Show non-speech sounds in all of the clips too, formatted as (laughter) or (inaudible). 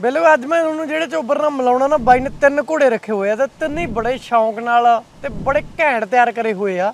ਬਿਲਕੁਲ ਅੱਜ ਮੈਂ ਤੁਹਾਨੂੰ ਜਿਹੜੇ ਚੋਬਰ ਨਾਲ ਮਿਲਾਉਣਾ ਨਾ, ਬਾਈ ਨੇ ਤਿੰਨ ਘੋੜੇ ਰੱਖੇ ਹੋਏ ਆ ਤੇ ਤਿੰਨ ਹੀ ਬੜੇ ਸ਼ੌਂਕ ਨਾਲ ਤੇ ਬੜੇ ਘੈਂਟ ਤਿਆਰ ਕਰੇ ਹੋਏ ਆ।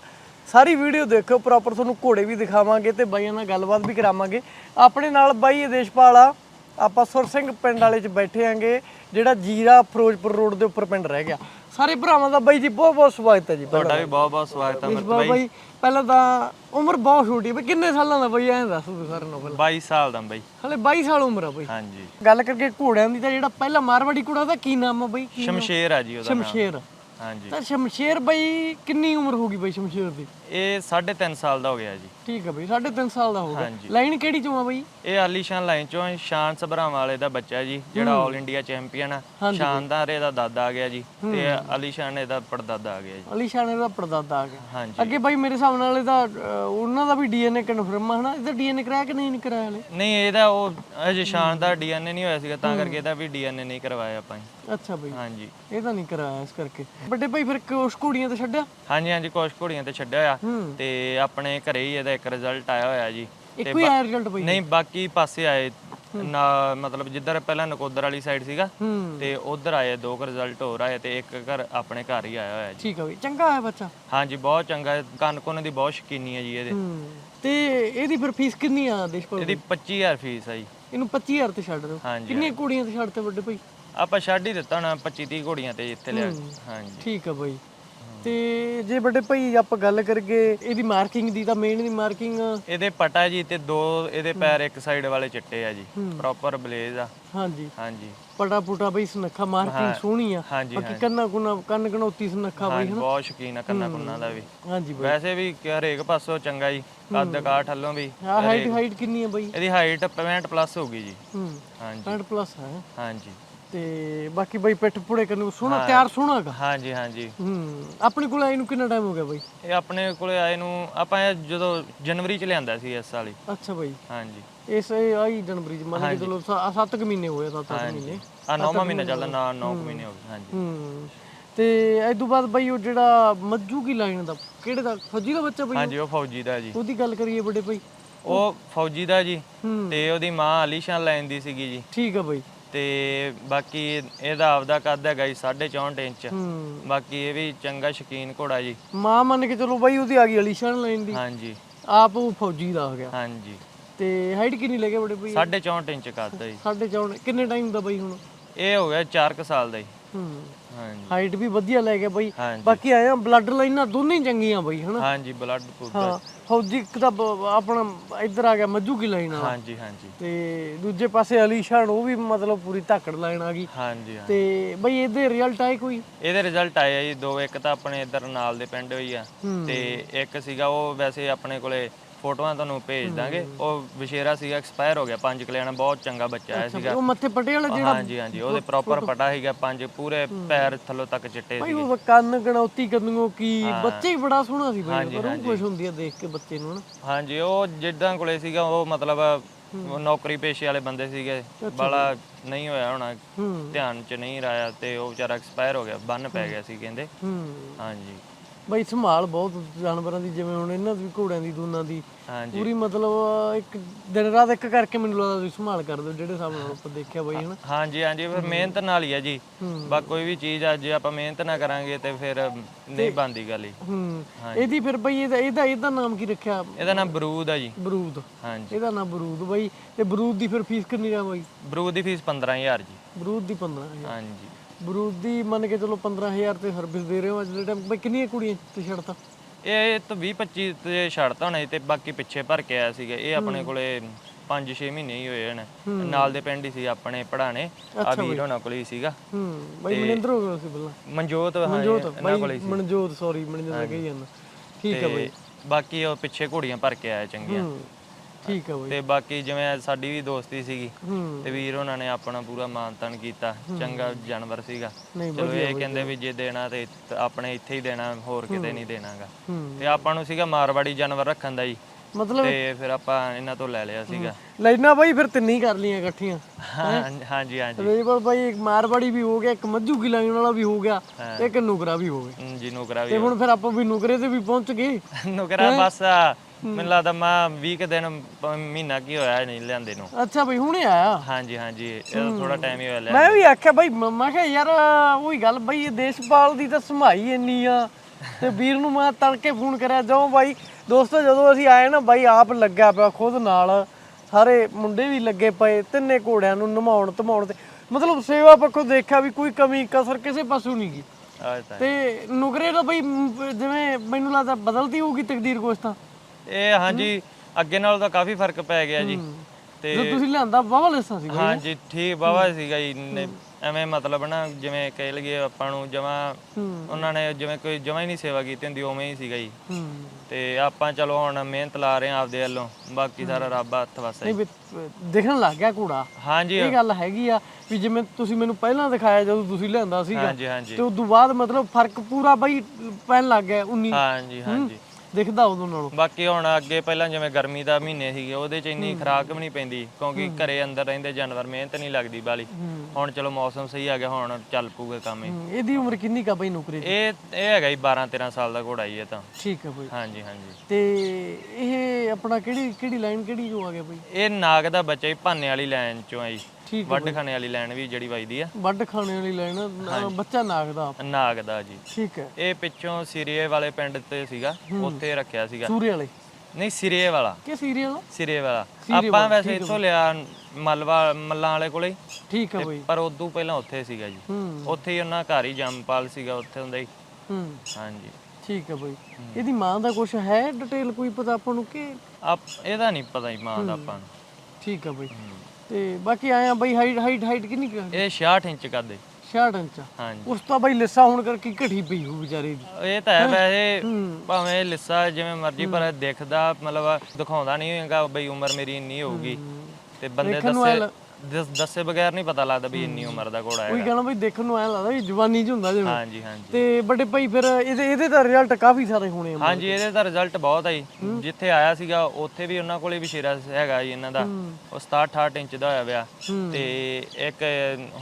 ਸਾਰੀ ਵੀਡੀਓ ਦੇਖਿਓ ਪ੍ਰੋਪਰ ਤੁਹਾਨੂੰ ਘੋੜੇ ਵੀ ਦਿਖਾਵਾਂਗੇ ਤੇ ਬਾਈਆਂ ਨਾਲ ਗੱਲਬਾਤ ਵੀ ਕਰਾਵਾਂਗੇ। ਆਪਣੇ ਨਾਲ ਬਾਈ ਦੇਸ਼ਪਾਲ ਆ। ਆਪਾਂ ਸੁਰ ਸਿੰਘ ਪਿੰਡ ਵਾਲੇ ਚ ਬੈਠੇ ਆਂਗੇ, ਜਿਹੜਾ ਜੀਰਾ ਫਿਰੋਜ਼ਪੁਰ ਰੋਡ ਦੇ ਉੱਪਰ ਪਿੰਡ ਰਹਿ ਗਿਆ। ਸਾਰੇ ਭਰਾਵਾਂ ਦਾ ਬਾਈ ਜੀ ਬਹੁਤ ਬਹੁਤ ਸਵਾਗਤ ਹੈ ਜੀ ਤੁਹਾਡਾ ਵੀ ਬਹੁਤ ਬਹੁਤ ਸਵਾਗਤ ਹੈ ਵਾਰ ਬਾਈ ਪਹਿਲਾਂ ਤਾਂ ਉਮਰ ਬਹੁਤ ਛੋਟੀ ਹੈ ਬਈ ਕਿੰਨੇ ਸਾਲਾਂ ਦਾ ਬਾਈ ਐਂ ਦੱਸ ਤੂੰ ਸਾਰਿਆਂ ਨੂੰ ਪਹਿਲਾਂ। 22 ਸਾਲ ਦਾ ਬਾਈ। ਹਲੇ 22 ਸਾਲ ਉਮਰ ਆ ਬਾਈ। ਹਾਂਜੀ। ਗੱਲ ਕਰਕੇ ਘੋੜਿਆਂ ਦੀ ਤਾਂ ਜਿਹੜਾ ਪਹਿਲਾ ਮਾਰਵਾੜੀ ਘੋੜਾ ਦਾ ਕੀ ਨਾਮ ਆ ਬਾਈ? ਸ਼ਮਸ਼ੇਰ ਆ ਜੀ ਉਹਦਾ ਸ਼ਮਸ਼ੇਰ। ਹਾਂਜੀ। ਤਾਂ ਸ਼ਮਸ਼ੇਰ ਬਾਈ ਕਿੰਨੀ ਉਮਰ ਹੋ ਗਈ ਬਾਈ ਸ਼ਮਸ਼ੇਰ ਦੀ? ਇਹ 3.5 ਸਾਲ ਦਾ ਹੋ ਗਿਆ ਜੀ। ਠੀਕ ਆ ਬਾਈ 3.5 ਸਾਲ ਦਾ ਹੋ ਗਿਆ। ਲਾਈਨ ਕਿਹੜੀ ਚੋਂ ਆ ਬਾਈ? ਇਹ ਆਲੀਸ਼ਾਨ ਲਾਈਨ ਚੋਂ ਹੈ, ਸ਼ਾਨ ਸਭਰਾਵਾਂ ਵਾਲੇ ਦਾ ਬੱਚਾ ਜੀ ਜਿਹੜਾ 올 ਇੰਡੀਆ ਚੈਂਪੀਅਨ ਆ। ਸ਼ਾਨਦਾਰ ਇਹਦਾ ਦਾਦਾ ਆ ਗਿਆ ਜੀ ਤੇ ਆਲੀਸ਼ਾਨ ਇਹਦਾ ਪੜਦਾਦਾ ਆ ਗਿਆ ਜੀ। ਅਲੀ ਸ਼ਾਨੇ ਦਾ ਪਰਦਾਦਾ ਆ ਗਿਆ। ਹਾਂਜੀ। ਅੱਗੇ ਬਾਈ ਮੇਰੇ ਹਿਸਾਬ ਨਾਲ ਇਹਦਾ ਅਹ, ਉਹਨਾਂ ਦਾ ਵੀ ਡੀਐਨਏ ਕਨਫਰਮ ਆ ਹਨਾ? ਇਹਦਾ ਡੀਐਨਏ ਕਰਾਇਆ ਕਿ ਨਹੀਂ ਨਹੀਂ ਕਰਾਇਆ ਹਲੇ? ਨਹੀਂ ਇਹਦਾ ਉਹ ਅਜੇ ਸ਼ਾਨ ਦਾ ਡੀਐਨਏ ਨਹੀਂ ਹੋਇਆ ਸੀਗਾ ਤਾਂ ਕਰਕੇ ਇਹਦਾ ਵੀ ਡੀਐਨਏ ਨਹੀਂ ਕਰਵਾਇਆ ਆਪਾਂ ਜੀ। ਅੱਛਾ ਬਾਈ। ਹਾਂਜੀ। ਇਹ ਤਾਂ ਨਹੀਂ ਕਰਾਇਆ ਇਸ ਕਰਕੇ। ਵੱਡੇ ਭਾਈ ਫਿਰ ਕੁਛ ਘੋੜੀਆਂ ਤੇ ਛੱਡਿਆ? ਹਾਂਜੀ ਹਾਂਜੀ ਕੁਛ ਘੋੜੀਆਂ ਤੇ ਛੱਡਿਆ ਆ ਹੂੰ। ਤੇ ਆਪਣੇ ਘਰੇ ਹੀ ਇਹਦਾ ਇੱਕ ਰਿਜ਼ਲਟ ਆਇਆ ਹੋਇਆ ਜੀ। ਇੱਕੋ ਹੀ ਆਇਆ ਰਿਜ਼ਲਟ ਬਾਈ। ਨਹੀਂ ਬਾਕੀ ਪਾਸੇ ਆਏ। ਨਾ ਮਤਲਬ ਜਿੱਧਰ ਪਹਿਲਾਂ ਨਕੋਦਰ ਵਾਲੀ ਸਾਈਡ ਸੀਗਾ ਹੂੰ। ਤੇ ਉਧਰ ਆਏ ਦੋ ਕੁ ਰਿਜ਼ਲਟ ਹੋਰ ਆਏ ਤੇ ਇੱਕ ਘਰ ਆਪਣੇ ਘਰ ਹੀ ਆਇਆ ਹੋਇਆ ਜੀ। ਠੀਕ ਆ ਬਾਈ। ਚੰਗਾ ਆਇਆ ਬੱਚਾ। ਹਾਂਜੀ ਬਹੁਤ ਚੰਗਾ। ਹੈ। ਕੰਨ ਕੁੰਨ ਦੀ ਬਹੁਤ ਸ਼ਕੀਨੀ ਹੈ ਜੀ ਇਹਦੇ। ਹੂੰ। ਤੇ ਇਹਦੀ ਫਿਰ ਫੀਸ ਕਿੰਨੀ ਆ ਦੇਸ਼ਪਾਲ ਇਹਦੀ 25000 ਫੀਸ ਹੈ ਜੀ। ਇਹਨੂੰ 25000 ਤੇ ਛੱਡ ਦਿਓ। ਹਾਂਜੀ ਕਿੰਨੀਆਂ ਕੁੜੀਆਂ ਤੇ ਛੱਡ ਤੇ ਵੱਡੇ ਭਾਈ? ਆਪਾਂ ਛੱਡ ਹੀ ਦਿੱਤਾ ਨਾ 25 30 ਘੋੜੀਆਂ ਤੇ ਇੱਥੇ ਲਿਆ। ਹਾਂਜੀ। ਠੀਕ ਆ ਬਾਈ। ਤੇ ਜੇ ਵੱਡੇ ਭਾਈ ਆਪਾਂ ਗੱਲ ਕਰਗੇ ਇਹਦੀ ਮਾਰਕਿੰਗ ਦੀ ਤਾਂ ਮੇਨ ਦੀ ਮਾਰਕਿੰਗ ਇਹਦੇ ਪਟਾ ਜੀ ਤੇ ਦੋ ਇਹਦੇ ਪੈਰ ਇੱਕ ਸਾਈਡ ਵਾਲੇ ਚਿੱਟੇ ਆ ਜੀ ਪ੍ਰੋਪਰ ਬਲੇਜ਼ ਆ। ਹਾਂਜੀ। ਹਾਂਜੀ। ਪਟਾ ਪੁਟਾ ਬਈ ਸੁਨੱਖਾ ਮਾਰਕਿੰਗ ਸੋਹਣੀ ਆ। ਹਾਂਜੀ ਬਾਕੀ ਕੰਨਾ ਕੁਨਾ ਕੰਨ ਗਣੋਤੀ ਸੁਨੱਖਾ ਬਈ ਹਾਂਜੀ ਬਹੁਤ ਸ਼ਕੀਨ ਆ ਕੰਨਾ ਕੁੰਨਾ ਦਾ ਵੀ। ਹਾਂਜੀ ਬਾਈ। ਵੈਸੇ ਵੀ ਕਿ ਹਰੇਕ ਪਾਸੋਂ ਚੰਗਾ ਜੀ ਕੱਦ ਕਾਠ ਹੱਲੋਂ ਵੀ। ਆ ਹਾਈਟ ਹਾਈਟ ਕਿੰਨੀ ਆ ਬਾਈ? ਇਹਦੀ ਹਾਈਟ 65 ਪਲੱਸ ਹੋਊਗੀ ਜੀ। ਹੂੰ। ਹਾਂਜੀ। 65 ਪਲੱਸ ਹੈ? ਹਾਂਜੀ। ਤੇ ਬਾਕੀ ਬਾਈ ਪਿੱਠ ਪੁੜੇ ਕਰਨ ਨੂੰ ਸੋਹਣਾ ਤਿਆਰ ਸੋਹਣਾ ਹਾਂਜੀ ਹਾਂਜੀ। ਹੂੰ। ਆਪਣੇ ਕੋਲ ਆਏ ਨੂੰ ਕਿੰਨਾ ਟਾਈਮ ਹੋ ਗਿਆ ਬਾਈ? ਇਹ ਆਪਣੇ ਕੋਲੇ ਆਏ ਨੂੰ ਆਪਾਂ ਇਹ ਜਦੋਂ ਜਨਵਰੀ ਚ ਲਿਆਂਦਾ ਸੀ ਇਸ ਸਾਲ ਹੀ ਅੱਛਾ ਬਾਈ। ਹਾਂਜੀ। ਇਸ ਆਈ ਜਨਵਰੀ ਚ ਮੰਨ ਕੇ ਚਲੋ 7 ਕੁ ਮਹੀਨੇ ਹੋਏ 7 8 ਮਹੀਨੇ। ਆ ਨੌਵਾਂ ਮਹੀਨਾ ਚੱਲਦਾ ਨਾ 9 ਮਹੀਨੇ ਹੋ ਗਏ ਹਾਂਜੀ। ਹੂੰ। ਤੇ ਇਸ ਤੋਂ ਬਾਅਦ ਬਾਈ ਉਹ ਜਿਹੜਾ ਮੱਜੂ ਕੀ ਲਾਈਨ ਦਾ ਕਿਹੜੇ ਦਾ ਫੌਜੀ ਦਾ ਬੱਚਾ ਬਾਈ ਹਾਂਜੀ ਉਹ ਫੌਜੀ ਦਾ ਜੀ। ਉਹਦੀ ਗੱਲ ਕਰੀਏ ਵੱਡੇ ਭਾਈ ਉਹ ਫੌਜੀ ਦਾ ਜੀ। ਹੂੰ। ਤੇ ਉਹਦੀ ਮਾਂ ਅਲੀਸ਼ਾਨ ਲੈਣ ਦੀ ਸੀਗੀ ਜੀ। ਠੀਕ ਆ ਬਾਈ। ਤੇ ਬਾਕੀ ਇਹਦਾ ਆਪਦਾ ਕੱਦ ਹੈਗਾ ਜੀ 4.5 ਇੰਚ। ਹੂੰ। ਬਾਕੀ ਇਹ ਵੀ ਚੰਗਾ ਸ਼ਕੀਨ ਘੋੜਾ ਜੀ। ਮਾਂ ਮੰਨ ਕੇ ਚਲੋ ਬਾਈ ਉਹਦੀ ਆ ਗਈ ਅਲੀਸ਼ਾਨ ਲਾਈਨ ਦੀ। ਹਾਂਜੀ। ਆਪ ਉਹ ਫੌਜੀ ਦਾ ਆ ਗਿਆ। ਹਾਂਜੀ। ਤੇ ਹਾਈਟ ਕਿੰਨੀ ਲੱਗੇ ਵੱਡੇ ਭਾਈ 4.5 ਇੰਚ ਕੱਦ ਜੀ। ਸਾਢੇ ਚੌਣ ਕਿੰਨੇ ਟਾਈਮ ਦਾ ਬਾਈ ਹੁਣ? ਇਹ ਹੋ ਗਿਆ 4 ਸਾਲ ਦਾ ਜੀ। ਹੂੰ। ਹਾਂਜੀ। ਹਾਈਟ ਵੀ ਵਧੀਆ ਲੈ ਗਿਆ ਬਾਈ। ਹਾਂਜੀ। ਬਾਕੀ ਆਇਆ ਬਲੱਡ ਲਾਈਨਾਂ ਦੋਨੇ ਹੀ ਚੰਗੀਆਂ ਬਾਈ ਹਨਾ? ਹਾਂਜੀ ਬਲੱਡ ਪੂਰਾ ਹਾਂ ਫੌਜੀ ਇੱਕ ਤਾਂ ਬ- ਆਪਣਾ ਇੱਧਰ ਆ ਗਿਆ ਮੱਜੂ ਕੀ ਲਾਈਨ ਵਾਲਾ। ਹਾਂਜੀ ਹਾਂਜੀ। ਤੇ ਦੂਜੇ ਪਾਸੇ ਅਲੀਸ਼ਾਨ ਉਹ ਵੀ ਮਤਲਬ ਪੂਰੀ ਧਾਕੜ ਲਾਈਨ ਆ ਗਈ। ਹਾਂਜੀ ਹਾਂ ਤੇ ਬਈ ਇਹਦੇ ਰਿਜ਼ਲਟ ਆਏ ਕੋਈ? ਇਹਦੇ ਰਿਜ਼ਲਟ ਆਏ ਆ ਜੀ ਦੋ। ਇੱਕ ਤਾਂ ਆਪਣੇ ਇੱਧਰ ਨਾਲ ਦੇ ਪਿੰਡ ਹੋਈ ਆ। ਤੇ ਇੱਕ ਸੀਗਾ ਉਹ ਵੈਸੇ ਆਪਣੇ ਕੋਲੇ ਫੋਟੋਆਂ ਤੁਹਾਨੂੰ ਭੇਜ ਦਾਂਗੇ। ਉਹ ਵਿਸ਼ੇਰਾ ਸੀਗਾ ਐਕਸਪਾਇਰ ਹੋ ਗਿਆ ਪੰਜ ਕਲਿਆਣਾ ਬਹੁਤ ਚੰਗਾ ਬੱਚਾ ਆਇਆ ਸੀਗਾ। ਉਹ ਮੱਥੇ ਪੱਟੇ ਵਾਲਾ ਜਿਹੜਾ? ਹਾਂਜੀ ਹਾਂਜੀ ਉਹਦੇ ਪ੍ਰੋਪਰ ਪਟਾ ਸੀਗਾ ਪੰਜ ਪੂਰੇ ਪੈਰ ਥੱਲੋਂ ਤੱਕ ਚਿੱਟੇ ਸੀ ਉਹ ਕੰਨ ਗਣੌਤੀ ਕਰਨੋਂ ਕੀ? ਬੱਚੇ ਹੀ ਬੜਾ ਸੋਹਣਾ ਸੀ ਬਾਈ ਪਰ ਉਹ ਖੁਸ਼ ਹੁੰਦੀ ਆ ਦੇਖ ਕੇ ਬੱਚੇ ਨੂੰ ਨਾ ਹਾਂਜੀ ਉਹ ਜਿੱਦਾਂ ਕੋਲੇ ਸੀਗਾ ਉਹ ਮਤਲਬ ਨੌਕਰੀ ਪੇਸ਼ੇ ਵਾਲੇ ਬੰਦੇ ਸੀਗੇ। ਬਾਲਾ ਨਹੀਂ ਹੋਇਆ ਹੋਣਾ ਧਿਆਨ ਚ ਨਹੀਂ ਰਾਇਆ ਤੇ ਉਹ ਵਿਚਾਰਾ ਐਕਸਪਾਇਰ ਹੋ ਗਿਆ ਬੰਨ ਪੈ ਗਿਆ ਸੀ ਕਹਿੰਦੇ। ਹਾਂਜੀ। ਬਈ ਸੰਭਾਲ ਬਹੁਤ ਜਾਨਵਰਾਂ ਦੀ ਜਿਵੇਂ ਹੁਣ ਇਹਨਾਂ ਦੀ ਘੋੜਿਆਂ ਦੀ ਦੋਨਾਂ ਦੀ ਹਾਂਜੀ। ਪੂਰੀ ਮਤਲਬ ਇੱਕ ਦਿਨ ਰਾਤ ਇੱਕ ਕਰਕੇ ਮੈਨੂੰ ਲੱਗਦਾ ਤੁਸੀਂ ਸੰਭਾਲ ਕਰਦੇ ਹੋ ਜਿਹੜੇ ਹਿਸਾਬ ਨਾਲ ਆਪਾਂ ਦੇਖਿਆ ਬਾਈ ਹਨਾ। ਹਾਂਜੀ ਹਾਂਜੀ ਫਿਰ ਮਿਹਨਤ ਨਾਲ ਹੀ ਆ ਜੀ। ਬਾ ਕੋਈ ਵੀ ਚੀਜ਼ ਆ ਜੇ ਆਪਾਂ ਮਿਹਨਤ ਨਾ ਕਰਾਂਗੇ ਤੇ ਫਿਰ ਨਹੀਂ ਬਣਦੀ ਗੱਲ ਹੀ। ਹੂੰ ਇਹਦੀ ਫਿਰ ਬਈ ਇਹਦਾ ਇਹਦਾ ਇਹਦਾ ਨਾਮ ਕੀ ਰੱਖਿਆ? ਇਹਦਾ ਨਾਮ ਬਰੂਦ ਆ ਜੀ। ਬਰੂਦ। ਹਾਂਜੀ। ਇਹਦਾ ਨਾਮ ਬਰੂਦ ਬਾਈ ਤੇ ਬਰੂਦ ਦੀ ਫਿਰ ਫੀਸ ਕਿੰਨੀ ਆ ਬਾਈ? ਬਰੂਦ ਦੀ ਫੀਸ 15000 ਜੀ। ਬਰੂਦ ਦੀ 15000 ਹਾਂਜੀ। ਬਰੂਦ ਦੀ ਮੰਨ ਕੇ ਚਲੋ 15000 ਤੇ ਸਰਵਿਸ ਦੇ ਰਹੇ ਹੋ ਅੱਜ ਦੇ ਟਾਈਮ ਬਈ ਕਿੰਨੀਆਂ ਕੁੜੀਆਂ ਤੇ ਛੱਡਤਾ? ਇਹ ਤਾਂ 20 25 ਤੇ ਛੱਡਤਾ ਹੋਣਾ ਸੀ ਤੇ ਬਾਕੀ ਪਿੱਛੇ ਭਰ ਕੇ ਆਇਆ ਸੀਗਾ। ਇਹ ਆਪਣੇ ਕੋਲੇ 5-6 ਮਹੀਨੇ ਹੀ ਹੋਏ ਹਨ ਨਾਲ ਦੇ ਪਿੰਡ ਹੀ ਸੀ ਆਪਣੇ ਪੜਾਣੇ ਆ ਵੀਰ ਹੋਣਾ ਕੋਲੇ ਹੀ ਸੀਗਾ। ਹੂੰ। ਬਾਈ ਮਨਿੰਦਰ ਹੋ ਗਿਆ ਸੀ ਪਹਿਲਾਂ? ਮਨਜੋਤ ਹਾਂ ਮਨਜੋਤ ਇਹਨਾਂ ਕੋਲੇ ਬਾਈ ਮਨਜੋਤ ਸੌਰੀ ਮਨਜੋਤ ਕਹੀ ਜਾਂਦਾ। ਠੀਕ ਆ ਬਾਈ। ਤੇ ਬਾਕੀ ਉਹ ਪਿੱਛੇ ਘੋੜੀਆਂ ਭਰ ਕੇ ਆਇਆ ਚੰਗੀਆਂ। ਠੀਕ ਆ ਬਾਈ। ਤੇ ਬਾਕੀ ਜਿਵੇਂ ਸਾਡੀ ਵੀ ਦੋਸਤੀ ਸੀਗੀ ਹੂੰ। ਤੇ ਵੀਰ ਉਹਨਾਂ ਨੇ ਆਪਣਾ ਪੂਰਾ ਮਾਨਤਾਨ ਕੀਤਾ ਚੰਗਾ ਜਾਨਵਰ ਸੀਗਾ। ਨਹੀਂ ਚਲੋ ਇਹ ਕਹਿੰਦੇ ਵੀ ਜੇ ਦੇਣਾ ਤੇ ਇੱਥੇ- ਆਪਣੇ ਇੱਥੇ ਹੀ ਦੇਣਾ ਹੋਰ ਕਿਤੇ ਨਹੀਂ ਦੇਣਾਗਾ। ਹੂੰ। ਤੇ ਆਪਾਂ ਨੂੰ ਸੀਗਾ ਮਾਰਵਾੜੀ ਜਾਨਵਰ ਰੱਖਣ ਦਾ ਜੀ। ਮਤਲਬ ਤੇ ਫਿਰ ਆਪਾਂ ਇਹਨਾਂ ਤੋਂ ਲੈ ਲਿਆ ਸੀਗਾ। ਲਾਈਨਾਂ ਬਾਈ ਫਿਰ ਤਿੰਨੀ ਕਰ ਲੀਆਂ ਇਕੱਠੀਆਂ। ਹਾਂ ਹਾਂਜੀ ਹਾਂਜੀ ਰੇਬਲ ਬਾਈ ਇੱਕ ਮਾਰਵਾੜੀ ਵੀ ਹੋ ਗਿਆ ਇੱਕ ਮੱਝੂ ਕੀ ਲਾਈਨ ਵਾਲਾ ਵੀ ਹੋ ਗਿਆ ਤੇ ਇੱਕ ਨੁਕਰਾ ਵੀ ਹੋ ਗਿਆ। ਜੀ ਨੁਕਰਾ ਤੇ ਵੀ ਹੁਣ ਫਿਰ ਆਪਾਂ ਵੀ ਨੁਕਰੇ ਤੇ ਵੀ ਪਹੁੰਚ ਗਏ। (laughs) ਨੁਕਰਾ ਬਸ ਮੈਨੂੰ ਲੱਗਦਾ ਮੈਂ 20 ਕੁ ਦਿਨ ਮਹੀਨਾ ਕੀ ਹੋਇਆ ਨਹੀਂ ਲਿਆਂਦੇ ਨੂੰ। ਅੱਛਾ ਬਈ ਹੁਣੇ ਆਇਆ? ਹਾਂਜੀ ਹਾਂਜੀ ਇਹ ਥੋੜਾ ਟਾਈਮ ਹੀ ਹੋਇਆ ਲਿਆ ਮੈਂ ਵੀ ਆਖਿਆ ਬਾਈ ਮ- ਕਿਹਾ ਯਾਰ ਉਹੀ ਗੱਲ ਬਈ ਇਹ ਦੇਸ਼ਪਾਲ ਦੀ ਤਾਂ ਸਮਾਈ ਇੰਨੀ ਆ। ਤੇ ਵੀਰ ਨੂੰ ਮੈਂ ਤੜਕੇ ਫੋਨ ਕਰਿਆ ਜਾਓ ਬਾਈ ਦੋਸਤੋ ਜਦੋਂ ਅਸੀਂ ਆਏ ਨਾ ਬਾਈ ਆਪ ਲੱਗਾ ਪਿਆ ਖੁਦ ਨਾਲ। ਸਾਰੇ ਮੁੰਡੇ ਵੀ ਲੱਗੇ ਪਏ ਤਿੰਨੇ ਘੋੜਿਆਂ ਨੂੰ ਨਮਾਉਣ ਧਮਾਉਣ ਤੇ। ਮਤਲਬ ਸੇਵਾ ਪੱਖੋਂ ਦੇਖਿਆ ਵੀ ਕੋਈ ਕਮੀ ਕਸਰ ਕਿਸੇ ਪਾਸੋਂ ਨਹੀਂ ਗਈ। ਤਾਂ ਤੇ ਨੁਕਰੇ ਦਾ ਬਈ ਜਿਵੇਂ ਮੈਨੂੰ ਲੱਗਦਾ ਬਦਲਦੀ ਹੋਊਗੀ ਤਕਦੀਰ ਕੁਛ ਤਾਂ। ਇਹ ਹਾਂਜੀ ਅੱਗੇ ਨਾਲੋਂ ਤਾਂ ਕਾਫੀ ਫ਼ਰਕ ਪੈ ਗਿਆ ਜੀ। ਤੇ ਤੁਸੀਂ ਲਿਆਂਦਾ ਵਾਵਾ ਲੈਸਾਂ ਸੀ ਹਾਂਜੀ ਠੀਕ ਬਾਬਾ ਸੀਗਾ ਜੀ ਐਵੇਂ ਮਤਲਬ ਨਾ ਜਿਵੇਂ ਕਹਿ ਲਈਏ ਆਪਾਂ ਨੂੰ ਜਮਾ ਉਹਨਾਂ ਨੇ ਜਿਵੇਂ ਕੋਈ ਜਮਾ ਹੀ ਨਹੀਂ ਸੇਵਾ ਕੀਤੀ ਹੁੰਦੀ ਉਵੇਂ ਹੀ ਸੀਗਾ ਜੀ। ਤੇ ਆਪਾਂ ਚਲੋ ਹੁਣ ਮਿਹਨਤ ਲਾ ਰਹੇ ਹਾਂ ਆਪਦੇ ਵੱਲੋਂ ਬਾਕੀ ਸਾਰਾ ਰੱਬ ਹੱਥ ਵਸਾ ਨਹੀਂ ਵੀ ਦਿਖਣ ਲੱਗ ਗਿਆ ਘੋੜਾ ਹਾਂਜੀ। ਇਹ ਗੱਲ ਹੈਗੀ ਆ ਵੀ ਜਿਵੇਂ ਤੁਸੀਂ ਮੈਨੂੰ ਪਹਿਲਾਂ ਦਿਖਾਇਆ ਜਦੋਂ ਤੁਸੀਂ ਲਿਆਂਦਾ ਸੀਗਾ ਹਾਂਜੀ ਹਾਂਜੀ। ਤੇ ਉਸ ਤੋਂ ਬਾਅਦ ਮਤਲਬ ਫ਼ਰਕ ਪੂਰਾ ਬਈ ਪੈਣ ਲੱਗ ਗਿਆ 19 ਹਾਂਜੀ ਹਾਂਜੀ। ਦਿਖਦਾ ਉਦੋਂ ਨਾਲੋਂ। ਬਾਕੀ ਹੁਣ ਅੱਗੇ ਪਹਿਲਾਂ ਜਿਵੇਂ ਗਰਮੀ ਦਾ ਮਹੀਨੇ ਸੀਗੇ ਉਹਦੇ ਚ ਇੰਨੀ ਖਰਾਕ ਵੀ ਨਹੀਂ ਪੈਂਦੀ ਕਿਉਂਕਿ ਘਰੇ ਅੰਦਰ ਰਹਿੰਦੇ ਜਾਨਵਰ ਮਿਹਨਤ ਨਹੀਂ ਲੱਗਦੀ ਬਾਲੀ। ਹੁਣ ਚਲੋ ਮੌਸਮ ਸਹੀ ਆ ਗਿਆ ਹੁਣ ਚੱਲ ਪੂਗਾ ਕੰਮ ਇਹ ਹੂੰ, ਇਹਦੀ ਉਮਰ ਕਿੰਨੀ ਕਾ ਬਈ ਨੌਕਰੀ ਦੀ? ਇਹ ਇਹ ਹੈਗਾ ਜੀ 12 13 ਸਾਲ ਦਾ ਘੋੜਾ ਜੀ ਇਹ ਤਾਂ। ਠੀਕ ਹੈ ਬਈ। ਹਾਂਜੀ ਹਾਂਜੀ। ਤੇ ਇਹ ਆਪਣਾ ਕਿਹੜੀ ਕਿਹੜੀ ਲਾਈਨ ਕਿਹੜੀ ਜੋ ਆ ਗਿਆ ਬਈ? ਇਹ ਨਾਗ ਦਾ ਬੱਚਾ ਹੀ ਭਾਨੇ ਵਾਲੀ ਲਾਈਨ ਚੋਂ ਆ ਠੀਕ ਵੱਡ ਖਾਣੇ ਵਾਲੀ ਲਾਈਨ ਵੀ ਜਿਹੜੀ ਵੱਜਦੀ ਆ। ਵੱਡ ਖਾਣੇ ਵਾਲੀ ਲਾਈਨ ਬੱਚਾ ਨਾਗ ਦਾ ਨਾਗ ਦਾ ਜੀ। ਠੀਕ ਹੈ। ਇਹ ਪਿੱਛੋਂ ਸਿਰੀਏ ਵਾਲੇ ਪਿੰਡ ਤੇ ਸੀਗਾ ਉੱਥੇ ਰੱਖਿਆ ਸੀਗਾ। ਸੂਰੇ ਵਾਲੇ? ਨਹੀਂ ਸਿਰੀਏ ਵਾਲਾ। ਕਿ ਸੀਰੀਅਲ ਸਿਰੇ ਵਾਲਾ। ਆਪਾਂ ਵੈਸੇ ਇੱਥੋਂ ਲਿਆ ਮਲਵਾ ਮੱਲਾਂ ਵਾਲੇ ਕੋਲੇ। ਹੀ, ਠੀਕ ਹੈ ਬਈ। ਪਰ ਉਦੋਂ ਪਹਿਲਾਂ ਉੱਥੇ ਸੀਗਾ ਜੀ। ਹੂੰ। ਉੱਥੇ ਹੀ ਉਹਨਾਂ ਘਰ ਹੀ ਜੰਮਪਾਲ ਸੀਗਾ ਉੱਥੇ ਹੁੰਦਾ ਹੀ। ਹੂੰ। ਹਾਂਜੀ। ਠੀਕ ਹੈ ਬਈ। ਇਹਦੀ ਮਾਂ ਦਾ ਕੁਝ ਹੈ ਡਿਟੇਲ ਕੋਈ ਪਤਾ ਆਪਾਂ ਨੂੰ ਕਿ? ਇਹਦਾ ਨਹੀਂ ਪਤਾ ਹੀ ਮਾਂ ਦਾ ਆਪਾਂ ਨੂੰ। ਠੀਕ ਹੈ ਬਈ। ਤੇ ਬਾਕੀ ਆਇਆ ਬਈ ਹਾਈਟ ਹਾਈਟ ਹਾਈਟ ਕਿੰਨੀ ਕੁ ਹੈ ਇਹ 66 ਇੰਚ ਕਰਦੇ 66 ਇੰਚ। ਹਾਂਜੀ। ਉਸ ਤੋਂ ਬਈ ਲਿੱਸਾ ਹੋਣ ਕਰਕੇ ਘਟੀ ਪਈ ਹੋ ਵਿਚਾਰੇ ਦੀ। ਇਹ ਤਾਂ ਹੈ ਵੈਸੇ ਭਾਵੇਂ ਲਿੱਸਾ ਜਿਵੇਂ ਮਰਜ਼ੀ ਪਰ ਦਿਖਦਾ ਮਤਲਬ ਦਿਖਾਉਂਦਾ ਨਹੀਂ ਹੈਗਾ ਬਈ ਉਮਰ ਮੇਰੀ ਇੰਨੀ ਹੋਊਗੀ। ਤੇ ਬੰਦੇ ਦੱਸੇ ਦੱਸ- ਦੱਸੇ ਬਗੈਰ ਨਹੀਂ ਪਤਾ ਲੱਗਦਾ ਵੀ ਇੰਨੀ ਉਮਰ ਦਾ ਘੋੜਾ ਕੋਈ ਹੈ ਕਹਿਣਾ ਬਈ ਦੇਖਣ ਨੂੰ ਐ ਲੱਗਦਾ ਵੀ ਜਵਾਨੀ ਚ ਹੁੰਦਾ ਜਿਵੇਂ। ਹਾਂਜੀ ਹਾਂਜੀ। ਤੇ ਵੱਡੇ ਭਾਈ ਫਿਰ ਇਹਦੇ ਇਹਦੇ ਦਾ ਰਿਜ਼ਲਟ ਕਾਫੀ ਸਾਰੇ ਹੋਣੇ ਆ ਹਾਂਜੀ ਇਹਦੇ ਦਾ ਰਿਜ਼ਲਟ ਬਹੁਤ ਆਈ ਜਿੱਥੇ ਆਇਆ ਸੀਗਾ ਉੱਥੇ ਵੀ ਉਹਨਾਂ ਕੋਲੇ ਵੀ ਸ਼ੇਰਾ ਹੈਗਾ ਜੀ ਇਹਨਾਂ ਦਾ। ਉਹ 67 68 ਇੰਚ ਦਾ ਹੋਇਆ ਵਿਆ ਤੇ ਇੱਕ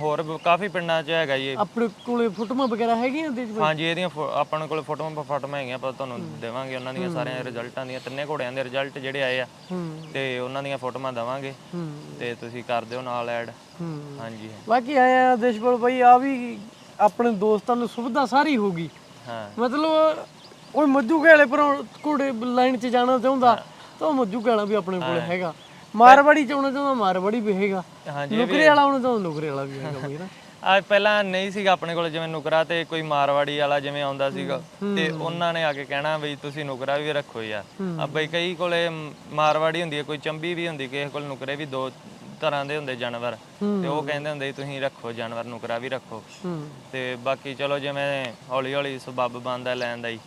ਹੋਰ ਵੀ ਕਾਫੀ ਪਿੰਡਾਂ 'ਚ ਹੈਗਾ ਜੀ। ਇਹ। ਆਪਣੇ ਕੋਲੇ ਫੋਟੋਆਂ ਵਗੈਰਾ ਹੈਗੀਆਂ ਇਹਦੇ ਚ ਬਈ? ਹਾਂਜੀ ਇਹਦੀਆਂ ਫੋ- ਆਪਾਂ ਕੋਲੇ ਫੋਟੋਆਂ ਫੋਟੋਆਂ ਹੈਗੀਆਂ ਪਰ ਤੁਹਾਨੂੰ ਦੇਵਾਂਗੇ ਉਹਨਾਂ ਦੀਆਂ ਸਾਰੀਆਂ ਰਿਜ਼ਲਟਾਂ ਦੀਆਂ। ਤਿੰਨੇ ਘੋੜਿਆਂ ਦੇ ਰਿਜ਼ਲਟ ਜਿਹੜੇ ਆਏ ਆ। ਹੂੰ। ਤੇ ਉਹਨਾਂ ਦੀਆਂ ਫੋਟੋਆਂ ਦਵਾਂਗੇ। ਹੂੰ। ਤੇ ਤੁਸੀਂ ਕਰ ਦਿਓ ਨਾਲ ਐਡ। ਹੂੰ। ਹਾਂਜੀ ਬਾਕੀ ਆਇਆ ਦੇਸ਼ਪਾਲ ਭਾਈ ਆ ਵੀ ਆਪਣੇ ਦੋਸਤਾਂ ਨੂੰ ਸੁਵਿਧਾ ਸਾਰੀ ਹੋਗੀ ਹਾਂ। ਮਤਲਬ ਕੋਈ ਮੱਜੂ ਵਾਲੇ ਪਰ ਘੋੜੇ ਲਾਈਨ 'ਚ ਜਾਣਾ ਚਾਹੁੰਦਾ ਤਾਂ ਉਹ ਮੱਜੂ ਵਾਲਾ ਵੀ ਆਪਣੇ ਕੋਲ ਹੈਗਾ। ਮਾਰਵਾੜੀ ਚ ਆਉਣਾ ਚਾਹੁੰਦਾ ਮਾਰਵਾੜੀ ਵੀ ਹੈਗਾ। ਹਾਂਜੀ ਨੁਕਰੇ ਵਾਲਾ ਆਉਣਾ ਚਾਹੁੰਦਾ ਨੁਕਰੇ ਵਾਲਾ ਵੀ ਹੈਗਾ ਬਈ ਨਾ। (laughs) ਆ ਪਹਿਲਾਂ ਨਹੀਂ ਸੀਗਾ ਆਪਣੇ ਕੋਲ ਜਿਵੇਂ ਨੁਕਰਾ ਤੇ ਕੋਈ ਮਾਰਵਾੜੀ ਵਾਲਾ ਜਿਵੇਂ ਆਉਂਦਾ ਸੀਗਾ। ਤੇ ਉਹਨਾਂ ਨੇ ਆ ਕੇ ਕਹਿਣਾ ਬਈ ਤੁਸੀਂ ਨੁਕਰਾ ਵੀ ਰੱਖੋ ਯਾਰ। ਆ ਬਈ ਕਈ ਕੋਲੇ ਮਾਰਵਾੜੀ ਹੁੰਦੀ ਹੈ ਕੋਈ ਚੰਬੀ ਵੀ ਹੁੰਦੀ ਕਿਸੇ ਕੋਲ ਨੁਕਰੇ ਵੀ ਦੋ ਤਰ੍ਹਾਂ ਦੇ ਹੁੰਦੇ ਜਾਨਵਰ। ਤੇ ਉਹ ਕਹਿੰਦੇ ਹੁੰਦੇ ਸੀ ਤੁਸੀਂ ਰੱਖੋ ਜਾਨਵਰ ਨੁਕਰਾ ਵੀ ਰੱਖੋ। ਹੂੰ। ਤੇ ਬਾਕੀ ਚਲੋ ਜਿਵੇਂ ਹੌਲੀ ਹੌਲੀ ਸਬੱਬ ਬੰਦਾ ਲੈਣ ਦਾ ਹੀ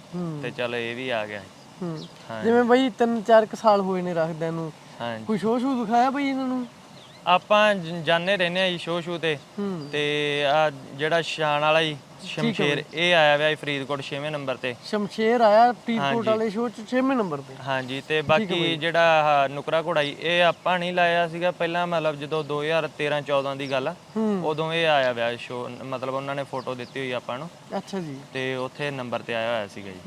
ਤੇ ਚਲੋ ਇਹ ਵੀ ਆ ਗਿਆ। ਹੂੰ। ਹਾਂ। ਜਿਵੇਂ ਬਈ ਤਿੰਨ ਚਾਰ ਕੁ ਸਾਲ ਹੋਏ ਨੇ ਰੱਖਦਿਆਂ ਨੂੰ। ਕੋਈ ਸ਼ੋਅ ਸ਼ੂ ਦਿਖਾਇਆ ਬਈ ਇਹਨਾਂ ਨੂੰ? ਆਪਾਂ ਜ- ਜਾਣੇ ਰਹਿੰਦੇ ਆ ਜੀ ਸ਼ੋਅ ਸ਼ੂ ਤੇ। ਹੂੰ। ਤੇ ਆ ਜਿਹੜਾ ਸ਼ਾਨ ਵਾਲਾ ਜੀ ਸ਼ਮਸ਼ੇਰ ਇਹ ਆਇਆ ਜੀ ਫਰੀਦਕੋਟ 6ਵੇਂ ਨੰਬਰ ਤੇ। ਸ਼ਮਸ਼ੇਰ ਆਇਆ ਫਰੀਦਕੋਟ ਵਾਲੇ ਸ਼ੋਅ 'ਚ 6ਵੇਂ ਨੰਬਰ ਤੇ। ਹਾਂਜੀ ਤੇ ਬਾਕੀ ਜਿਹੜਾ ਆਹ ਨੁਕਰਾ ਘੋੜਾ ਜੀ ਇਹ ਆਪਾਂ ਨਹੀਂ ਲਾਇਆ ਸੀਗਾ ਪਹਿਲਾਂ ਮਤਲਬ ਜਦੋਂ 2013 14 ਦੀ ਗੱਲ ਆ ਉਦੋਂ ਇਹ ਆਇਆ ਵਿਆ ਸ਼ੋ ਮਤਲਬ ਉਹਨਾਂ ਨੇ ਫੋਟੋ ਦਿੱਤੀ ਹੋਈ ਆਪਾਂ ਨੂੰ। ਅੱਛਾ ਜੀ। ਤੇ ਉੱਥੇ ਨੰਬਰ ਤੇ ਆਇਆ ਹੋਇਆ ਸੀਗਾ ਜੀ।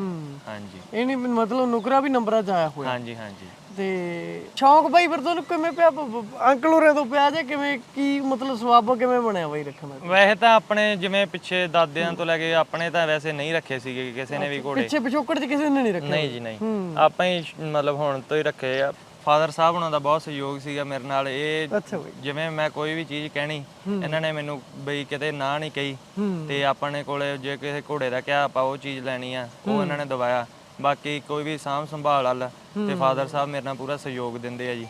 ਹਾਂਜੀ। ਇਹ ਨਹੀਂ ਮਤਲਬ ਨੁਕਰਾ ਵੀ ਨੰਬਰਾਂ 'ਚ ਆਇਆ ਹੋਇਆ। ਹਾਂਜੀ ਹਾਂਜੀ। ਤੇ ਸ਼ੌਂਕ ਬਾਈ ਫਿਰ ਤੁਹਾਨੂੰ ਕਿਵੇਂ ਪਿਆ? ਬ- ਬ- ਅੰਕਲ ਹੋਰਾਂ ਤੋਂ ਪਿਆ ਜੇ ਕਿਵੇਂ ਕੀ ਮਤਲਬ ਸਵਾਬ ਕਿਵੇਂ ਬਣਿਆ ਬਾਈ ਰੱਖਣ ਦਾ? ਵੈਸੇ ਤਾਂ ਆਪਣੇ ਜਿਵੇਂ ਪਿੱਛੇ ਦਾਦਿਆਂ ਤੋਂ ਲੈ ਕੇ ਆਪਣੇ ਤਾਂ ਵੈਸੇ ਨਹੀਂ ਰੱਖੇ ਸੀਗੇ ਕਿਸੇ ਨੇ ਵੀ ਘੋੜੇ। ਪਿੱਛੇ ਪਿਛੋਕੜ 'ਚ ਕਿਸੇ ਨੇ ਨਹੀਂ ਰੱਖਿਆ ਨਹੀਂ ਜੀ ਨਹੀਂ। ਆਪਾਂ ਹੀ ਸ਼- ਮਤਲਬ ਹੁਣ ਤੋਂ ਹੀ ਰੱਖੇ ਆ। ਫਾਦਰ ਸਾਹਿਬ ਉਹਨਾਂ ਦਾ ਬਹੁਤ ਸਹਿਯੋਗ ਸੀਗਾ ਮੇਰੇ ਨਾਲ। ਇਹ ਅੱਛਾ ਬਾਈ। ਜਿਵੇਂ ਮੈਂ ਕੋਈ ਵੀ ਚੀਜ਼ ਕਹਿਣੀ ਇਹਨਾਂ ਨੇ ਮੈਨੂੰ ਬਈ ਕਿਤੇ ਨਾ ਨਹੀਂ ਕਹੀ। ਹੂੰ। ਤੇ ਆਪਣੇ ਕੋਲੇ ਜੇ ਕਿਸੇ ਘੋੜੇ ਦਾ ਕਿਹਾ ਆਪਾਂ ਉਹ ਚੀਜ਼ ਲੈਣੀ ਆ ਉਹ ਇਹਨਾਂ ਨੇ ਦਵਾਇਆ। ਬਾਕੀ ਕੋਈ ਵੀ ਸਾਂਭ ਸੰਭਾਲ ਵਾਲਾ ਤੇ ਫਾਦਰ ਸਾਹਿਬ ਮੇਰੇ ਨਾਲ ਪੂਰਾ ਸਹਿਯੋਗ ਦਿੰਦੇ ਆ ਜੀ।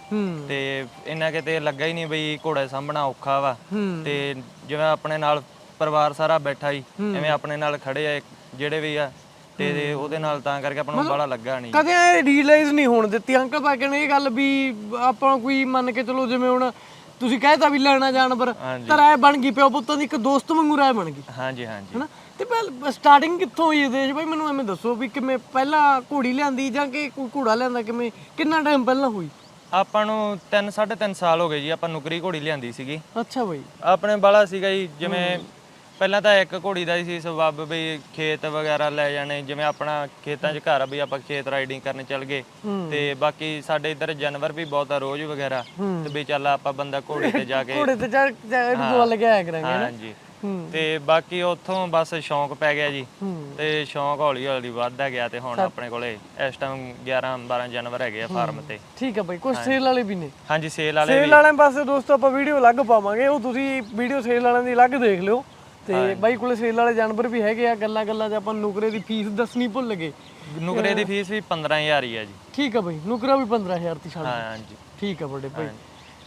ਤੇ ਇਹਨਾਂ ਕਿਤੇ ਲੱਗਾ ਹੀ ਨਹੀਂ ਬਈ ਘੋੜਾ ਸਾਂਭਣਾ ਔਖਾ ਵਾ। ਤੇ ਜਿਵੇਂ ਆਪਣੇ ਨਾਲ ਪਰਿਵਾਰ ਸਾਰਾ ਬੈਠਾ ਹੀ ਐਵੇਂ ਆਪਣੇ ਨਾਲ ਖੜੇ ਆ ਜਿਹੜੇ ਵੀ ਆ ਤੇ ਉਹਦੇ ਨਾਲ ਤਾਂ ਕਰਕੇ ਆਪਾਂ ਨੂੰ ਬੜਾ ਲੱਗਾ ਨਹੀਂ। ਕਦੇ ਰੀਅਲਾਈਜ਼ ਨਹੀਂ ਹੋਣ ਦਿੱਤੀ। ਅੰਕਲ ਭਾਈ ਨੇ ਇਹ ਗੱਲ ਵੀ ਆਪਾਂ ਕੋਈ ਮੰਨ ਕੇ ਚਲੋ ਜਿਵੇਂ ਹੁਣ ਤੁਸੀਂ ਕਹਿਤਾ ਵੀ ਲੈਣਾ ਜਾਨਵਰ ਹਾਂਜੀ। ਤਾਂ ਰਾਏ ਬਣ ਗਈ ਪਿਓ ਪੁੱਤਾਂ ਦੀ ਇੱਕ ਦੋਸਤ ਵਾਂਗੂ ਰਾਏ ਬਣ ਗਈ। ਹਾਂਜੀ ਹਾਂਜੀ। ਹਨਾ? ਤੇ ਪਹਿਲ ਸਟਾਰਟਿੰਗ ਕਿੱਥੋਂ ਹੋਈ ਇਹਦੇ 'ਚ ਬਈ ਮੈਨੂੰ ਐਵੇਂ ਦੱਸੋ ਵੀ ਕਿਵੇਂ ਪਹਿਲਾਂ ਘੋੜੀ ਲਿਆਂਦੀ ਜਾਂ ਕਿ ਕੋਈ ਘੋੜਾ ਲਿਆਂਦਾ ਕਿਵੇਂ ਕਿੰਨਾ ਟਾਈਮ ਪਹਿਲਾਂ ਹੋਈ? ਆਪਾਂ ਨੂੰ 3 3.5 ਸਾਲ ਹੋ ਗਏ ਜੀ ਆਪਾਂ ਨੁਕਰੀ ਘੋੜੀ ਲਿਆਂਦੀ ਸੀਗੀ। ਅੱਛਾ ਬਈ। ਆਪਣੇ ਬਾਲਾ ਸੀਗਾ ਜੀ ਜਿਵੇਂ ਪਹਿਲਾਂ ਤਾਂ ਇੱਕ ਘੋੜੀ ਦਾ ਹੀ ਸੀ ਸਬੱਬ ਵੀ ਖੇਤ ਵਗੈਰਾ ਲੈ ਜਾਣੇ ਜਿਵੇਂ ਆਪਣਾ ਖੇਤਾਂ 'ਚ ਘਰ ਆ ਵੀ ਆਪਾਂ ਖੇਤ ਰਾਈਡਿੰਗ ਕਰਨ ਚੱਲ ਗਏ। ਤੇ ਬਾਕੀ ਸਾਡੇ ਇੱਧਰ ਜਾਨਵਰ ਵੀ ਬਹੁਤ ਆ ਰੋਜ਼ ਵਗੈਰਾ। ਤੇ ਵੀ ਚੱਲ ਆਪਾਂ ਬੰਦਾ ਘੋੜੀ ਤੇ ਜਾ ਕੇ ਘੋੜੇ ਤੇ ਚੜ ਇਹਨੂੰ ਬੋਲ ਕੇ ਆਇਆ ਕਰਾਂਗੇ ਨਾ ਹਾਂਜੀ। ਤੇ ਬਾਕੀ ਉੱਥੋਂ ਬਸ ਸ਼ੌਂਕ ਪੈ ਗਿਆ ਜੀ। ਤੇ ਸ਼ੌਂਕ ਹੌਲੀ ਹੌਲੀ ਵੱਧਦਾ ਗਿਆ ਤੇ ਹੁਣ ਆਪਣੇ ਕੋਲੇ ਇਸ ਟਾਈਮ 11 12 ਜਾਨਵਰ ਹੈਗੇ ਆ ਫਾਰਮ ਤੇ। ਠੀਕ ਆ ਬਈ ਕੁਝ ਸੇਲ ਵਾਲੇ ਵੀ ਨੇ? ਹਾਂਜੀ ਸੇਲ ਵਾਲੇ ਸੇਲ ਵਾਲਿਆਂ ਪਾਸੇ ਦੋਸਤੋ ਆਪਾਂ ਵੀਡੀਓ ਅਲੱਗ ਪਾਵਾਂਗੇ ਉਹ ਤੁਸੀਂ ਵੀਡੀਓ ਸੇਲ ਵਾਲਿਆਂ ਦੀ ਅਲੱਗ ਦੇਖ ਲਿਓ। ਤੇ ਬਾਈ ਕੋਲੇ ਸੇਲ ਵਾਲੇ ਜਾਨਵਰ ਵੀ ਹੈਗੇ ਆ ਗੱਲਾਂ ਗੱਲਾਂ 'ਚ ਆਪਾਂ ਨੁਕਰੇ ਦੀ ਫੀਸ ਦੱਸਣੀ ਭੁੱਲ ਗਏ। ਨੁਕਰੇ ਦੀ ਫੀਸ ਵੀ 15000 ਹੀ ਆ ਜੀ। ਠੀਕ ਆ ਬਈ ਨੁਕਰਾ ਵੀ 15000 ਦੀ ਛੱਡ ਹਾਂ ਹਾਂਜੀ। ਠੀਕ ਆ ਬੜੇ ਭਾਈ।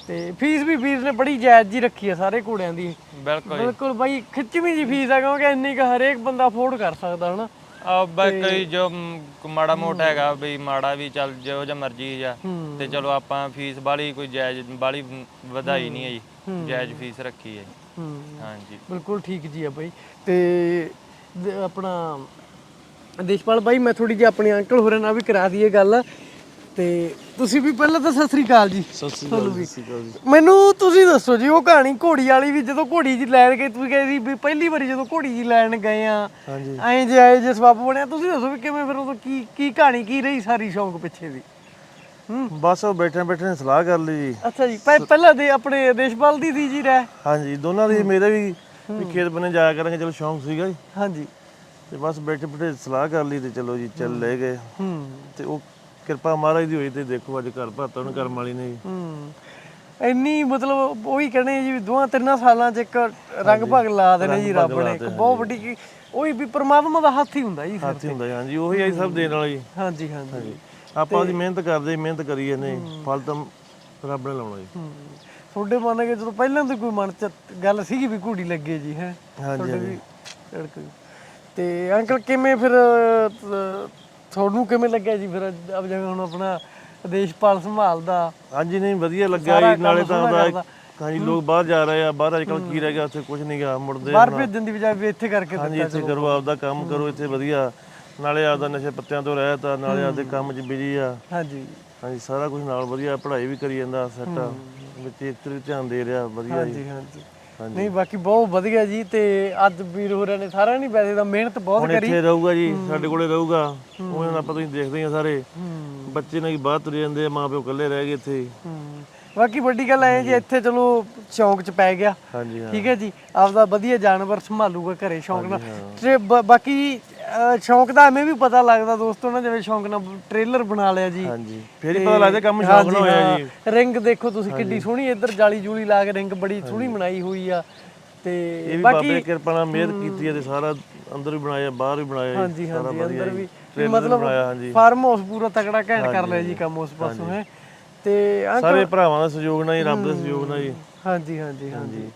ਤੇ ਫੀਸ ਵੀ ਵੀਰ ਨੇ ਬੜੀ ਜਾਇਜ਼ ਜੀ ਰੱਖੀ ਆ ਸਾਰੇ ਘੋੜਿਆਂ ਦੀ। ਬਿਲਕੁਲ ਬਿਲਕੁਲ ਬਾਈ ਖਿੱਚਵੀਂ ਜੀ ਫੀਸ ਆ ਕਿਉਂਕਿ ਇੰਨੀ ਕ ਹਰੇਕ ਬੰਦਾ ਅਫੋਰਡ ਕਰ ਸਕਦਾ ਹਨਾ? ਆ ਬਾਕੀ ਜੋ ਮ, ਮਾੜਾ ਮੋਟਾ ਹੈਗਾ ਵੀ ਮਾੜਾ ਵੀ ਚੱਲ ਜੋ ਜਾਂ ਮਰਜ਼ੀ ਆ। ਤੇ ਚਲੋ ਆਪਾਂ ਫੀਸ ਬਾਲੀ ਕੋਈ ਜਾਇਜ਼ ਬਾਲੀ ਵਧਾਈ ਨਹੀਂ ਹੈ ਜੀ। ਜਾਇਜ਼ ਫੀਸ ਰੱਖੀ ਹੈ ਜੀ। ਹੂੰ। ਹਾਂਜੀ। ਬਿਲਕੁਲ ਠੀਕ ਜੀ ਆ ਬਾਈ। ਤੇ ਦ- ਆਪਣਾ ਦੇਸ਼ਪਾਲ ਬਾਈ ਮੈਂ ਥੋੜੀ ਜਿਹੀ ਆਪਣੇ ਅੰਕਲ ਹੋਰਾਂ ਨਾਲ ਵੀ ਕਰਾ ਦਈਏ ਗੱਲ। ਤੇ ਤੁਸੀਂ ਵੀ ਪਹਿਲਾਂ ਤਾਂ ਸਤਿ ਸ੍ਰੀ ਅਕਾਲ ਜੀ। ਸਤਿ ਸ੍ਰੀ ਤੁਹਾਨੂੰ ਅਕਾਲ ਵੀ। ਸਤਿ ਸ੍ਰੀ ਅਕਾਲ ਜੀ। ਮੈਨੂੰ ਤੁਸੀਂ ਦੱਸੋ ਜੀ ਉਹ ਕਹਾਣੀ ਘੋੜੀ ਵਾਲੀ ਵੀ ਜਦੋਂ ਘੋੜੀ ਜੀ ਲੈਣ ਗਏ ਤੁਸੀਂ ਗਏ ਸੀ ਵੀ ਪਹਿਲੀ ਵਾਰੀ ਜਦੋਂ ਘੋੜੀ ਜੀ ਲੈਣ ਗਏ ਆ ਹਾਂਜੀ। ਐਂ ਜੇ ਆਏ ਜੇ ਸਬੱਬ ਬਣਿਆ ਤੁਸੀਂ ਦੱਸੋ ਵੀ ਕਿਵੇਂ ਫਿਰ ਉਦੋਂ ਕੀ ਕੀ ਕਹਾਣੀ ਕੀ ਰਹੀ ਸਾਰੀ ਸ਼ੌਂਕ ਪਿੱਛੇ ਦੀ? ਬਸ ਉਹ ਬੈਠੇ ਬੈਠੇ ਸਲਾਹ ਕਰ ਲਈ ਜੀ। ਅੱਛਾ ਜੀ ਪਹਿ- ਪਹਿਲਾਂ ਦੇ ਆਪਣੇ ਦੇਸ਼ਪਾਲ ਦੀ ਸੀ ਜੀ ਰਹਿ ਹਾਂਜੀ ਦੋਨਾਂ ਦੀ ਮੇਰੇ ਵੀ ਵੀ ਖੇਤ ਬਣੇ ਜਾਇਆ ਕਰਾਂਗੇ ਚਲੋ ਸ਼ੌਂਕ ਸੀਗਾ ਜੀ। ਹਾਂਜੀ। ਤੇ ਬਸ ਬੈਠੇ ਬੈਠੇ ਸਲਾਹ ਕਰ ਲਈ ਤੇ ਚਲੋ ਜੀ ਚੱਲ ਲੈ ਗਏ। ਹੂੰ। ਤੇ ਉਹ ਕਿਰਪਾ ਮਹਾਰਾਜ ਦੀ ਹੋਈ ਤੇ ਦੇਖੋ ਅੱਜ ਘਰ ਭਾਤਾ ਉਹਨੇ ਕਰਮ ਵਾਲੀ ਨੇ। ਜੀ ਹੂੰ। ਇੰਨੀ ਮਤਲਬ ਉਹੀ ਕਹਿੰਦੇ ਜੀ ਵੀ ਦੋਹਾਂ ਤਿੰਨਾਂ ਸਾਲਾਂ 'ਚ ਇੱਕ ਰੰਗ ਭਗ ਲਾ ਦੇਣੇ ਜੀ ਰੱਬ ਨੇ। ਇੱਕ ਬਹੁਤ ਵੱਡੀ ਕੀ- ਉਹੀ ਵੀ ਪ੍ਰਮਾਤਮਾ ਦਾ ਹੱਥ ਹੀ ਹੁੰਦਾ ਜੀ ਸਿਰ ਹੱਥ ਹੀ ਹੁੰਦਾ ਜੀ ਹਾਂਜੀ ਉਹੀ ਆਈ ਸਭ ਦੇਣ ਵਾਲਾ ਜੀ। ਹਾਂਜੀ। ਹਾਂਜੀ। ਆਪਾਂ ਉਹਦੀ ਮਿਹਨਤ ਕਰਦੇ ਮਿਹਨਤ ਕਰੀ ਜਾਂਦੇ ਫਲ ਤਾਂ ਰੱਬ ਨੇ ਲਾਉਣਾ ਜੀ। ਹੂੰ। ਤੁਹਾਡੇ ਮਨ ਕੇ ਜਦੋਂ ਪਹਿਲਾਂ ਤੋਂ ਕੋਈ ਮਨ 'ਚ ਗੱਲ ਸੀਗੀ ਵੀ ਘੋੜੀ ਲੱਗੇ ਜੀ ਹੈ? ਹਾਂਜੀ ਹਾਂਜੀ। ਤੇ। ਅੰਕਲ ਕਿਵੇਂ ਫਿਰ ਤੁਹਾਨੂੰ ਕਿਵੇਂ ਲੱਗਿਆ ਜੀ ਫਿਰ ਅਬ ਜਿਵੇਂ ਹੁਣ ਆਪਣਾ ਦੇਸ਼ਪਾਲ ਸੰਭਾਲਦਾ? ਹਾਂਜੀ ਨਹੀਂ ਵਧੀਆ ਲੱਗਾ ਜੀ ਨਾਲੇ ਤਾਂ ਉਹਦਾ ਹਾਂਜੀ ਲੋਕ ਬਾਹਰ ਜਾ ਰਹੇ ਆ ਬਾਹਰ ਅੱਜ ਕੱਲ ਕੀ ਰਹਿ ਗਿਆ ਉੱਥੇ ਕੁਝ ਨਹੀਂ ਗਾ ਮੁੜਦੇ ਬਾਹਰ ਭੇਜਣ ਦੀ ਬਜਾਏ ਵੀ ਇੱਥੇ ਕਰਕੇ ਹਾਂਜੀ ਇੱਥੇ ਕਰੋ ਆਪਦਾ ਕੰਮ ਕਰੋ ਇੱਥੇ ਵਧੀਆ। ਨਾਲੇ ਆਪਦਾ ਨਸ਼ੇ ਪੱਤਿਆਂ ਤੋਂ ਰਹਿਤ ਆ ਨਾਲੇ ਆਪਦੇ ਕੰਮ 'ਚ ਬਿਜ਼ੀ ਆ। ਹਾਂਜੀ। ਹਾਂਜੀ ਸਾਰਾ ਕੁਝ ਨਾਲ ਵਧੀਆ ਪੜ੍ਹਾਈ ਵੀ ਕਰੀ ਜਾਂਦਾ ਸੈੱਟ ਆ। ਵਿੱਚ ਇੱਕ ਤਰੀ ਧਿਆਨ ਦੇ ਰਿਹਾ ਵਧੀਆ ਜੀ। ਹਾਂਜੀ ਹਾਂਜੀ। ਨਹੀਂ ਬਾਕੀ ਬਹੁਤ ਵਧੀਆ ਜੀ ਤੇ ਅੱਜ ਵੀਰ ਹੋਰਾਂ ਨੇ ਸਾਰਿਆਂ ਨੇ ਵੈਸੇ ਤਾਂ ਮਿਹਨਤ ਬਹੁਤ ਹੁਣ ਕਰੀ। ਇੱਥੇ ਰਹੂਗਾ ਜੀ ਸਾਡੇ ਕੋਲੇ ਰਹੂਗਾ। ਉਹਨਾਂ ਦਾ ਆਪਾਂ ਤੁਸੀਂ ਦੇਖਦੇ ਆ ਸਾਰੇ। ਹੂੰ। ਬੱਚੇ ਨੇ ਬਾਹਰ ਤੁਰੇ ਜਾਂਦੇ ਆ ਮਾਪਿਓ ਇਕੱਲੇ ਰਹਿ ਗਏ ਇੱਥੇ। ਹੂੰ। ਬਾਕੀ ਵੱਡੀ ਗੱਲ ਐ ਜੀ ਇੱਥੇ ਚਲੋ ਸ਼ੌਂਕ ਚ ਪੈ ਗਿਆ। ਹਾਂਜੀ ਹਾਂ। ਠੀਕ ਹੈ ਜੀ ਆਪਦਾ ਵਧੀਆ ਜਾਨਵਰ ਸੰਭਾਲੂਗਾ ਘਰੇ ਸ਼ੌਂਕ ਨਾਲ। ਤੇ ਬ- ਬਾਕੀ ਅਹ, ਸ਼ੌਂਕ ਦਾ ਐਵੇਂ ਵੀ ਪਤਾ ਲੱਗਦਾ ਦੋਸਤੋ ਨਾ ਜਿਵੇਂ ਸ਼ੌਂਕ ਨਾਲ ਟ੍ਰੇਲਰ ਬਣਾ ਲਿਆ ਜੀ। ਹਾਂਜੀ ਫੇਰ ਹੀ ਪਤਾ ਲੱਗਦਾ ਕੰਮ ਸ਼ੌਕ ਨਾਲ ਹੋਇਆ ਜੀ। ਰਿੰਗ ਦੇਖੋ ਤੁਸੀਂ ਕਿੱਡੀ ਸੋਹਣੀ ਇੱਧਰ ਜਾਲੀ ਜੂਲੀ ਲਾ ਕੇ ਰਿੰਗ ਬੜੀ ਸੋਹਣੀ ਬਣਾਈ ਹੋਈ ਆ। ਇਹ ਤੇ ਵੀ ਬਾਬੇ ਦੀ ਕਿਰਪਾ ਨਾਲ ਮਿਹਰ ਕੀਤੀ ਹੈ ਤੇ ਸਾਰਾ ਅੰਦਰ ਵੀ ਬਣਾਇਆ ਬਾਹਰ ਵੀ ਬਣਾਇਆ ਜੀ। ਹਾਂਜੀ ਸਾਰਾ ਹਾਂਜੀ ਵਧੀਆ ਅੰਦਰ ਜੀ। ਵੀ। Trailer ਮਤਲਬ ਬਣਾਇਆ ਹਾਂਜੀ। ਫਾਰਮ ਹਾਊਸ ਪੂਰਾ ਤਕੜਾ ਘੈਂਟ ਕਰ ਲਿਆ ਜੀ ਕੰਮ ਉਸ ਪਾਸੋਂ ਹੈ। ਤੇ ਅੰਕਲ ਸਾਰੇ ਭਰਾਵਾਂ ਦਾ ਸਹਿਯੋਗ ਨਾਲ ਜੀ ਰੱਬ ਦਾ ਸਹਿਯੋਗ ਨਾਲ ਜੀ ਹਾਂਜੀ ਹਾਂਜੀ। ਹਾਂਜੀ।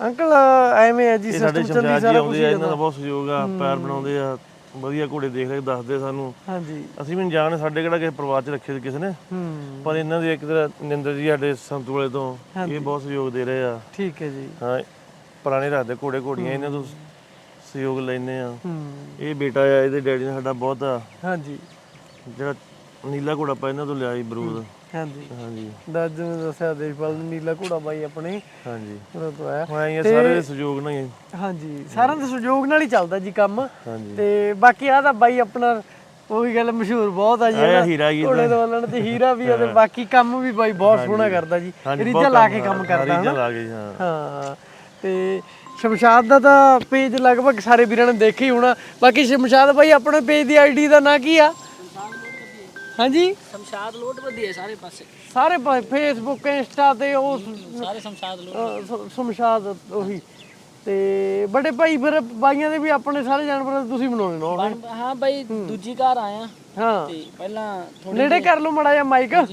ਅੰਕਲ ਐਵੇਂ ਹੈ ਜੀ ਇਹ ਸਾਡੇ ਸਿਸਟਮ ਚੱਲੀ ਸ਼ਮਸ਼ਾਦ ਜੀ ਸਾਰਾ ਕੁਝ ਆਉਂਦੇ ਆ ਇਹਨਾਂ ਦਾ ਬਹੁਤ ਸਹਿਯੋਗ ਆ ਪੈਰ ਬਣਾਉਂਦੇ ਆ ਵਧੀਆ ਘੋੜੇ ਦੇਖ ਰਹੇ ਦੱਸਦੇ ਸਾਨੂੰ। ਹਾਂਜੀ। ਅਸੀਂ ਵੀ ਨੀ ਜਾਣ ਸਾਡੇ ਕਿਹੜਾ ਕਿਸੇ ਪਰਿਵਾਰ 'ਚ ਰੱਖੇ ਸੀ ਕਿਸੇ ਨੇ। ਹੂੰ। ਪਰ ਇਹਨਾਂ ਦੇ ਇੱਕ ਤਰ੍ਹਾਂ ਨਿੰਦਰ ਜੀ ਸਾਡੇ ਸੰਤੂਲੇ ਤੋਂ ਇਹ ਬਹੁਤ ਸਹਿਯੋਗ ਦੇ ਰਹੇ ਆ। ਠੀਕ ਹੈ ਜੀ। ਹਾਂ ਪੁਰਾਣੇ ਰੱਖਦੇ ਘੋੜੇ ਘੋੜੀਆਂ ਇਹਨਾਂ ਤੋਂ ਸਹਿਯੋਗ ਲੈਨੇ ਆ। ਹੂੰ। ਇਹ ਬੇਟਾ ਆ ਇਹਦੇ ਡੈਡੀ ਨੇ ਸਾਡਾ ਬਹੁਤ ਆ। ਹਾਂਜੀ। ਜਿਹੜਾ ਨੀਲਾ ਘੋੜਾ ਪਾ ਇਹਨਾਂ ਤੋਂ ਲਿਆ ਬਰੂਦ। ਹਾਂਜੀ। ਹਾਂਜੀ। ਦੱਸ ਜਿਵੇਂ ਦੱਸਿਆ ਦੇਸ਼ਪਾਲ ਨੇ ਨੀਲਾ ਘੋੜਾ ਬਾਈ ਆਪਣੇ। ਹਾਂਜੀ। ਉਹਦਾ ਤੋਂ ਆਇਆ। ਹਾਂ ਇਹ ਸਾਰੇ ਦੇ ਸਹਿਯੋਗ ਨਾਲ ਹੀ ਹਾਂਜੀ ਸਾਰਿਆਂ ਦੇ ਸਹਿਯੋਗ ਨਾਲ ਹੀ ਚੱਲਦਾ ਜੀ ਕੰਮ। ਤੇ ਬਾਕੀ ਆ ਤਾਂ ਬਾਈ ਆਪਣਾ ਉਹੀ ਗੱਲ ਮਸ਼ਹੂਰ ਬਹੁਤ ਆ ਜੀ ਇਹਦਾ। ਹੀਰਾ ਜੀ ਘੋੜੇ ਦੋਲਣ ਤੇ ਹੀਰਾ ਵੀ ਆ ਤੇ ਬਾਕੀ ਕੰਮ ਵੀ ਬਾਈ ਬਹੁਤ ਸੋਹਣਾ ਕਰਦਾ ਜੀ। ਰੀਜਾ ਲਾ ਕੇ ਕੰਮ ਕਰਦਾ। ਰੀਜਾ ਲਾ ਕੇ ਜੀ, ਹਾਂ। ਹਾਂ। ਤੇ ਸ਼ਮਸ਼ਾਦ ਦਾ ਤਾਂ ਪੇਜ ਲਗਭਗ ਸਾਰੇ ਵੀਰਾਂ ਨੇ ਦੇਖਿਆ ਹੀ ਹੋਣਾ। ਬਾਕੀ ਸ਼ਮਸ਼ਾਦ ਬਾਈ ਆਪਣੇ ਪੇਜ ਦੀ ਆਈਡੀ ਦਾ ਨਾਂ ਕੀ ਆ? ਹਾਂਜੀ? ਸ਼ਮਸ਼ਾਦ ਲੋਟ ਵਧੀਆ ਸਾਰੇ ਪਾਸੇ। ਸਾਰੇ ਫੇਸਬੁੱਕ ਇੰਸਟਾ ਤੇ ਉਹ ਸਾਰੇ ਸ਼ਮਸ਼ਾਦ ਲੋਟ। ਸ਼ਮਸ਼ਾਦ ਉਹੀ। ਤੇ ਬੜੇ ਭਾਈ ਫਿਰ ਬਾਈਆਂ ਦੇ ਵੀ ਆਪਣੇ ਸਾਰੇ ਜਾਨਵਰਾਂ ਤੁਸੀਂ ਬਣਾਉਣੇ ਨਾ ਹਾਂ ਬਾਈ ਦੂਜੀ ਘਰ ਆਇਆ। ਹਾਂ। ਤੇ ਪਹਿਲਾਂ ਥੋੜੀ ਨੇੜੇ ਕਰ ਲਓ ਮੜਾ ਜਿਹਾ ਮਾਈਕ ਹਾਂ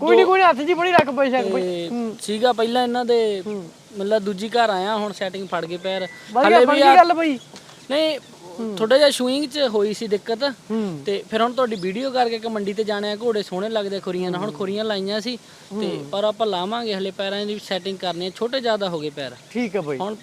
ਕੋਈ ਨਹੀਂ ਕੋਈ ਹੱਥ ਜੀ ਬੜੀ ਰੱਖ ਪਈ ਸ਼ੱਕ ਤੇ ਸੀਗਾ ਪਹਿਲਾਂ ਇਹਨਾਂ ਦੇ ਮਤਲਬ ਦੂਜੀ ਘਰ ਆਇਆ ਹੁਣ ਸੈਟਿੰਗ ਫੜ ਗਏ ਪੈਰ। ਬਣ ਗਈ ਗੱਲ ਬਈ ਨਹੀਂ ਥੋੜਾ ਜਿਹਾ ਸ਼ੂਇੰਗ ਚ ਹੋਈ ਸੀ ਦਿੱਕਤ ਤੇ ਫਿਰ ਹੁਣ ਤੁਹਾਡੀ ਵੀਡੀਓ ਕਰਕੇ ਕਿ ਮੰਡੀ ਤੇ ਜਾਣੇ ਆ ਘੋੜੇ ਸੋਹਣੇ ਲੱਗਦੇ ਖੁਰੀਆਂ ਨਾਲ। ਹੁਣ ਖੁਰੀਆਂ ਲਾਈਆਂ ਸੀ ਤੇ ਪਰ ਆਪਾਂ ਲਾਵਾਂਗੇ ਹਲੇ ਪੈਰਾਂ ਦੀ ਸੈਟਿੰਗ ਕਰਨੀ ਹੈ ਛੋਟੇ ਜ਼ਿਆਦਾ ਹੋ ਗਏ ਪੈਰ। ਠੀਕ ਹੈ ਬਾਈ। ਹੁਣ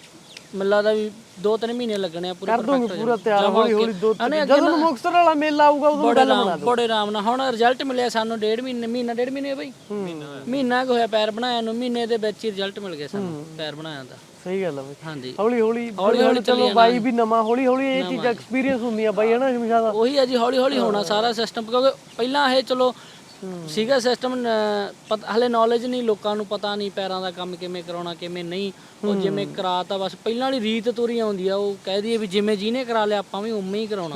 ਮਿੱਲਾ ਦਾ ਵੀ 2-3 ਮਹੀਨੇ ਲੱਗਣੇ ਆ ਪੂਰੇ ਕਰ ਦੋਗੇ ਪੂਰਾ। ਤਿਆਰ ਹੌਲੀ ਹੌਲੀ ਦੋ ਜਦੋਂ ਮੁਕਤਸਰ ਵਾਲਾ ਮੇਲਾ ਆਊਗਾ ਉਦੋਂ ਬੜੇ ਗੱਲ ਬਣਾ ਬੜੇ ਆਰਾਮ ਨਾਲ। ਹੁਣ ਰਿਜ਼ਲਟ ਮਿਲਿਆ ਸਾਨੂੰ ਡੇਢ ਮਹੀਨੇ ਮਹੀਨਾ ਡੇਢ ਮਹੀਨੇ ਬਈ। ਮਹੀਨਾ ਕੁ ਹੋਇਆ ਪੈਰ ਬਣਾਇਆ ਨੂੰ ਮਹੀਨੇ ਦੇ ਵਿੱਚ ਹੀ ਰਿਜ਼ਲਟ ਮਿਲ ਗਿਆ ਸਾਨੂੰ ਪੈਰ ਬਣਾਇਆ ਦਾ। ਸਹੀ ਗੱਲ ਹੈ ਬਾਈ। ਹਾਂਜੀ। ਹੌਲੀ ਹੌਲੀ ਹੌਲੀ ਹੌਲੀ ਚਲੋ ਬਾਈ ਵੀ ਨਵਾਂ ਹੌਲੀ ਹੌਲੀ ਇਹ ਚੀਜ਼ਾਂ ਐਕਸਪੀਰੀਅੰਸ ਹੁੰਦੀਆਂ ਬਾਈ ਹਨਾ ਹਮੇਸ਼ਾ ਦਾ ਉਹੀ ਹੈ ਜੀ ਹੌਲੀ ਹੌਲੀ ਹੋਣਾ ਸਾਰਾ ਸਿਸਟਮ ਕਿਉਂਕਿ ਪਹਿਲਾਂ ਇਹ ਚਲੋ ਸੀਗਾ ਸਿਸਟਮ ਹਲੇ ਨੌਲੇਜ ਨਹੀਂ ਲੋਕਾਂ ਨੂੰ ਪਤਾ ਨਹੀਂ ਪੈਰਾਂ ਦਾ ਕੰਮ ਕਿਵੇਂ ਕਰਾਉਣਾ ਕਿਵੇਂ ਨਹੀਂ। ਉਹ ਜਿਵੇਂ ਕਰਾਤਾ ਬਸ ਪਹਿਲਾਂ ਵਾਲੀ ਰੀਤ ਤੁਰੀ ਆਉਂਦੀ ਆ ਉਹ ਕਹਿ ਦਈਏ ਵੀ ਜਿਵੇਂ ਜਿਹਨੇ ਕਰਾ ਲਿਆ ਆਪਾਂ ਵੀ ਉਵੇਂ ਹੀ ਕਰਾਉਣਾ।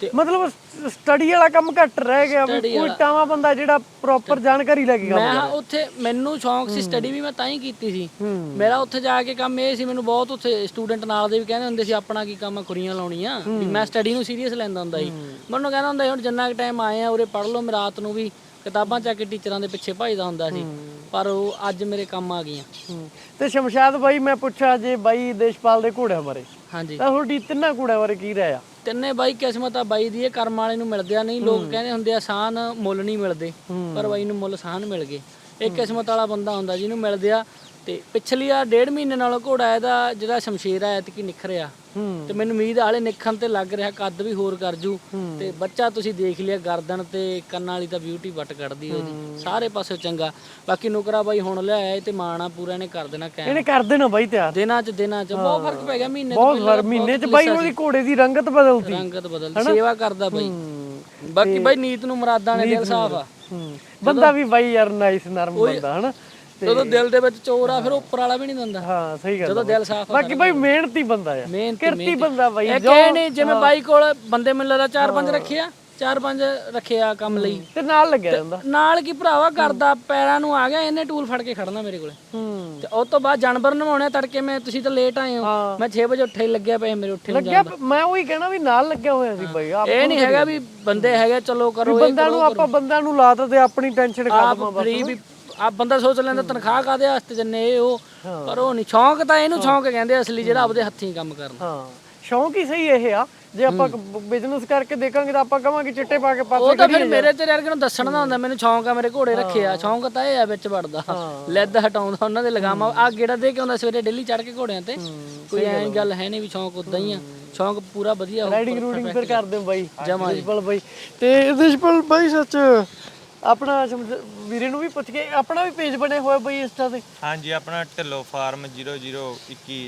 ਤੇ ਮਤਲਬ ਸਟੱਡੀ ਵਾਲਾ ਕੰਮ ਘੱਟ ਰਹਿ ਗਿਆ ਵੀ ਕੋਈ ਟਾਵਾ ਬੰਦਾ ਜਿਹੜਾ ਪ੍ਰੋਪਰ ਜਾਣਕਾਰੀ ਲੈ ਕੇ ਕੰਮ ਮੈਂ ਉੱਥੇ ਮੈਨੂੰ ਸ਼ੌਂਕ ਸੀ ਸਟੱਡੀ ਵੀ ਮੈਂ ਤਾਂ ਹੀ ਕੀਤੀ ਸੀ। ਮੇਰਾ ਉੱਥੇ ਜਾ ਕੇ ਕੰਮ ਇਹ ਸੀ ਮੈਨੂੰ ਬਹੁਤ ਉੱਥੇ ਸਟੂਡੈਂਟ ਨਾਲ ਦੇ ਵੀ ਕਹਿੰਦੇ ਹੁੰਦੇ ਸੀ ਆਪਣਾ ਕੀ ਕੰਮ ਆ ਖੁਰੀਆਂ ਲਾਉਣੀਆਂ। ਵੀ ਮੈਂ ਸਟੱਡੀ ਨੂੰ ਸੀਰੀਅਸ ਲੈਂਦਾ ਹੁੰਦਾ ਸੀ। ਮੈਨੂੰ ਕਹਿੰਦਾ ਹੁੰਦਾ ਸੀ ਹੁਣ ਜਿੰਨਾ ਕੁ ਟਾਈਮ ਆਏ ਆ ਉਰੇ ਪੜ੍ਹ ਲਓ ਮੈਂ ਰਾਤ ਨੂੰ ਵੀ ਕਿਤਾਬਾਂ ਚੱਕ ਕੇ ਟੀਚਰਾਂ ਦੇ ਪਿੱਛੇ ਭਜਦਾ ਹੁੰਦਾ ਸੀ। ਪਰ ਉਹ ਅੱਜ ਮੇਰੇ ਕੰਮ ਆ ਗਈਆਂ। ਤੇ ਸ਼ਮਸ਼ਾਦ ਬਾਈ ਮੈਂ ਪੁੱਛਿਆ ਜੇ ਬਾਈ ਦੇਸ਼ਪਾਲ ਦੇ ਘੋੜਿਆਂ ਬਾਰੇ। ਹਾਂਜੀ। ਤਾਂ ਤੁਹਾਡੀ ਤਿੰਨਾਂ ਘੋੜਿਆਂ ਬਾਰੇ ਕੀ ਰਾਇਆ ਤਿੰਨੇ ਬਾਈ ਕਿਸਮਤ ਆ ਬਾਈ ਦੀ ਇਹ ਕਰਮ ਵਾਲੇ ਨੂੰ ਮਿਲਦੇ ਆ ਨਹੀਂ ਲੋਕ ਕਹਿੰਦੇ ਹੁੰਦੇ ਆ ਸਾਨ ਮੁੱਲ ਨਹੀਂ ਮਿਲਦੇ ਪਰ ਬਾਈ ਨੂੰ ਮੁੱਲ ਸਾਨ ਮਿਲ ਗਏ। ਇਹ ਕਿਸਮਤ ਵਾਲਾ ਬੰਦਾ ਹੁੰਦਾ ਜਿਹਨੂੰ ਮਿਲਦੇ ਆ ਤੇ ਪਿਛਲੀ ਆ ਡੇਢ ਮਹੀਨੇ ਨਾਲੋਂ ਘੋੜਾ ਇਹਦਾ ਜਿਹੜਾ ਸ਼ਮਸ਼ੀਰ ਆ ਐਤਕੀ ਨਿਖਰਿਆ ਤੇ ਮੈਨੂੰ ਉਮੀਦ ਹਾਲੇ ਨਿਖਣ ਤੇ ਲੱਗ ਰਿਹਾ ਕੱਦ ਵੀ ਹੋਰ ਕਰ ਜੂ। ਤੇ ਬੱਚਾ ਤੁਸੀਂ ਦੇਖ ਲਿਆ ਗਰਦਨ ਤੇ ਕੰਨਾਂ ਵਾਲੀ ਤਾਂ ਬਿਊਟੀ ਵੱਟ ਕੱਢਦੀ ਉਹਦੀ। ਸਾਰੇ ਪਾਸੇ ਚੰਗਾ। ਬਾਕੀ ਨੁਕਰਾ ਬਾਈ ਹੁਣ ਲਿਆਇਆ ਤੇ ਮਾਣਾ ਪੂਰਾ ਇਹਨੇ ਕਰ ਦੇਣਾ ਕੈਮ। ਇਹਨੇ ਕਰ ਦੇਣਾ ਬਾਈ ਤਿਆਰ। ਦਿਨਾਂ ਚ ਦਿਨਾਂ ਚ। ਬਹੁਤ ਫ਼ਰਕ ਪੈ ਗਿਆ ਮਹੀਨੇ ਤੋਂ ਬਹੁਤ ਹਰ ਮਹੀਨੇ ਚ ਬਾਈ ਉਹਦੀ ਘੋੜੇ ਦੀ ਰੰਗਤ ਬਦਲਦੀ ਰੰਗਤ ਬਦਲ ਸੇਵਾ ਕਰਦਾ ਬਾਈ। ਬਾਕੀ ਬਾਈ ਨੀਤ ਨੂੰ ਮੁਰਾਦਾਂ ਨੇ ਦਿਲ ਸਾਫ਼ ਆ। ਬੰਦਾ ਵੀ ਬਾਈ ਯਾਰ ਨਾਈਸ ਨਰਮ ਬੰਦਾ ਹਨਾ? ਜਦੋਂ ਦਿਲ ਦੇ ਵਿੱਚ ਚੋਰ ਆ ਫਿਰ ਉੱਪਰ ਵਾਲਾ ਵੀ ਨਹੀਂ ਦਿੰਦਾ। ਹਾਂ ਸਹੀ ਗੱਲ ਜਦੋਂ। ਦਿਲ ਸਾਫ਼ ਆ ਬਾਕੀ ਬਾਈ ਮਿਹਨਤੀ ਬੰਦਾ ਆ। ਮਿਹਨਤੀ ਕਿਰਤੀ ਬੰਦਾ ਬਾਈ ਇਹ ਕਹੇ ਨਹੀਂ ਜਿਵੇਂ ਬਾਈ ਕੋਲ ਬੰਦੇ ਮੈਨੂੰ ਲੱਗਦਾ ਚਾਰ ਪੰਜ ਰੱਖੇ ਆ ਚਾਰ ਪੰਜ ਰੱਖੇ ਆ ਕੰਮ ਲਈ। ਤੇ ਨਾਲ ਲੱਗਿਆ ਜਾਂਦਾ ਨਾਲ ਕੀ ਭਰਾਵਾ ਕਰਦਾ ਪੈਰਾਂ ਨੂੰ ਆ ਗਿਆ ਇਹਨੇ ਟੂਲ ਫੜ ਕੇ ਖੜਨਾ ਮੇਰੇ ਕੋਲੇ। ਹੂੰ। ਤੇ ਉਹ ਤੋਂ ਬਾਅਦ ਜਾਨਵਰ ਨਵਾਉਣੇ ਤੜਕੇ ਮੈਂ ਤੁਸੀਂ ਤਾਂ ਲੇਟ ਆਏ ਹੋ। ਮੈਂ 6 ਵਜੇ ਉੱਠੇ ਹੀ ਲੱਗਿਆ ਪਏ ਮੇਰੇ ਉੱਠੇ ਨੂੰ ਲੱਗਿਆ ਮੈਂ ਉਹੀ ਕਹਿਣਾ ਵੀ ਨਾਲ ਲੱਗਿਆ ਹੋਇਆ ਸੀ ਬਾਈ ਆਪ ਇਹ ਨਹੀਂ ਹੈਗਾ ਵੀ ਬੰਦੇ ਹੈਗੇ ਚਲੋ ਕਰੋ ਇਹ ਬੰਦਿਆਂ ਨੂੰ ਆਪਾਂ ਬੰਦਿਆਂ ਨੂੰ ਲਾ ਦਿੱਤੇ ਆਪਣੀ ਟੈਨਸ਼ਨ ਆਪ ਖਤਮ ਆ ਫਰੀ ਵੀ ਆ ਬੰਦਾ ਸੋਚ ਲੈਂਦਾ ਤਨਖਾਹ ਕਾਦੇ ਵਾਸਤੇ ਜੰਨੇ ਇਹ ਉਹ ਪਰ ਉਹ ਨਹੀਂ ਸ਼ੌਂਕ ਤਾਂ ਇਹਨੂੰ ਸ਼ੌਂਕ ਕਹਿੰਦੇ ਅਸਲੀ ਜਿਹੜਾ ਆਪਦੇ ਹੱਥੀਂ ਕੰਮ ਕਰਨਾ। ਹਾਂ ਸ਼ੌਂਕ ਹੀ ਸਹੀ ਇਹ ਆ ਜੇ ਆਪਾਂ ਬਿਜ਼ਨਸ ਕਰਕੇ ਦੇਖਾਂਗੇ ਤਾਂ ਆਪਾਂ ਕਵਾਂਗੇ ਚਿੱਟੇ ਪਾ ਕੇ ਉਹ ਪਾਸੇ ਤਾਂ ਫਿਰ ਮੇਰੇ ਤੇ ਯਾਰ ਨੂੰ ਦੱਸਣ ਦਾ ਹੁੰਦਾ ਮੈਨੂੰ ਸ਼ੌਂਕ ਆ ਮੇਰੇ ਘੋੜੇ ਰੱਖੇ ਆ ਸ਼ੌਂਕ ਤਾਂ ਇਹ ਆ ਵਿੱਚ ਵੜਦਾ ਲੈਦ ਹਟਾਉਂਦਾ ਉਹਨਾਂ ਦੇ ਲਗਾਮਾਂ ਆ ਗੇੜਾ ਦੇ ਕੇ ਆਉਂਦਾ ਸਵੇਰੇ ਡੇਲੀ ਚੜ ਕੇ ਘੋੜਿਆਂ ਤੇ। ਕੋਈ ਐਂ ਗੱਲ ਹੈ ਨਹੀਂ ਵੀ ਸ਼ੌਂਕ ਉਦਾਂ ਹੀ ਆ ਸ਼ੌਂਕ ਪੂਰਾ ਵਧੀਆ। ਰਾਈਡਿੰਗ ਰੂਡਿੰਗ ਫਿਰ ਕਰਦੇ ਬਾਈ। ਦੇਸ਼ਪਾਲ ਬਾਈ। ਤੇ ਦੇਸ਼ਪਾਲ ਬਾਈ ਸੱਚ ਆਪਣਾ ਸਮਝ- ਵੀਰੇ ਨੂੰ ਵੀ ਪੁੱਛ ਕੇ ਆਪਣਾ ਵੀ ਪੇਜ ਬਣਿਆ ਹੋਇਆ ਬਾਈ ਇੰਸਟਾ ਤੇ? ਹਾਂਜੀ ਆਪਣਾ ਢਿੱਲੋ ਫਾਰਮ 0021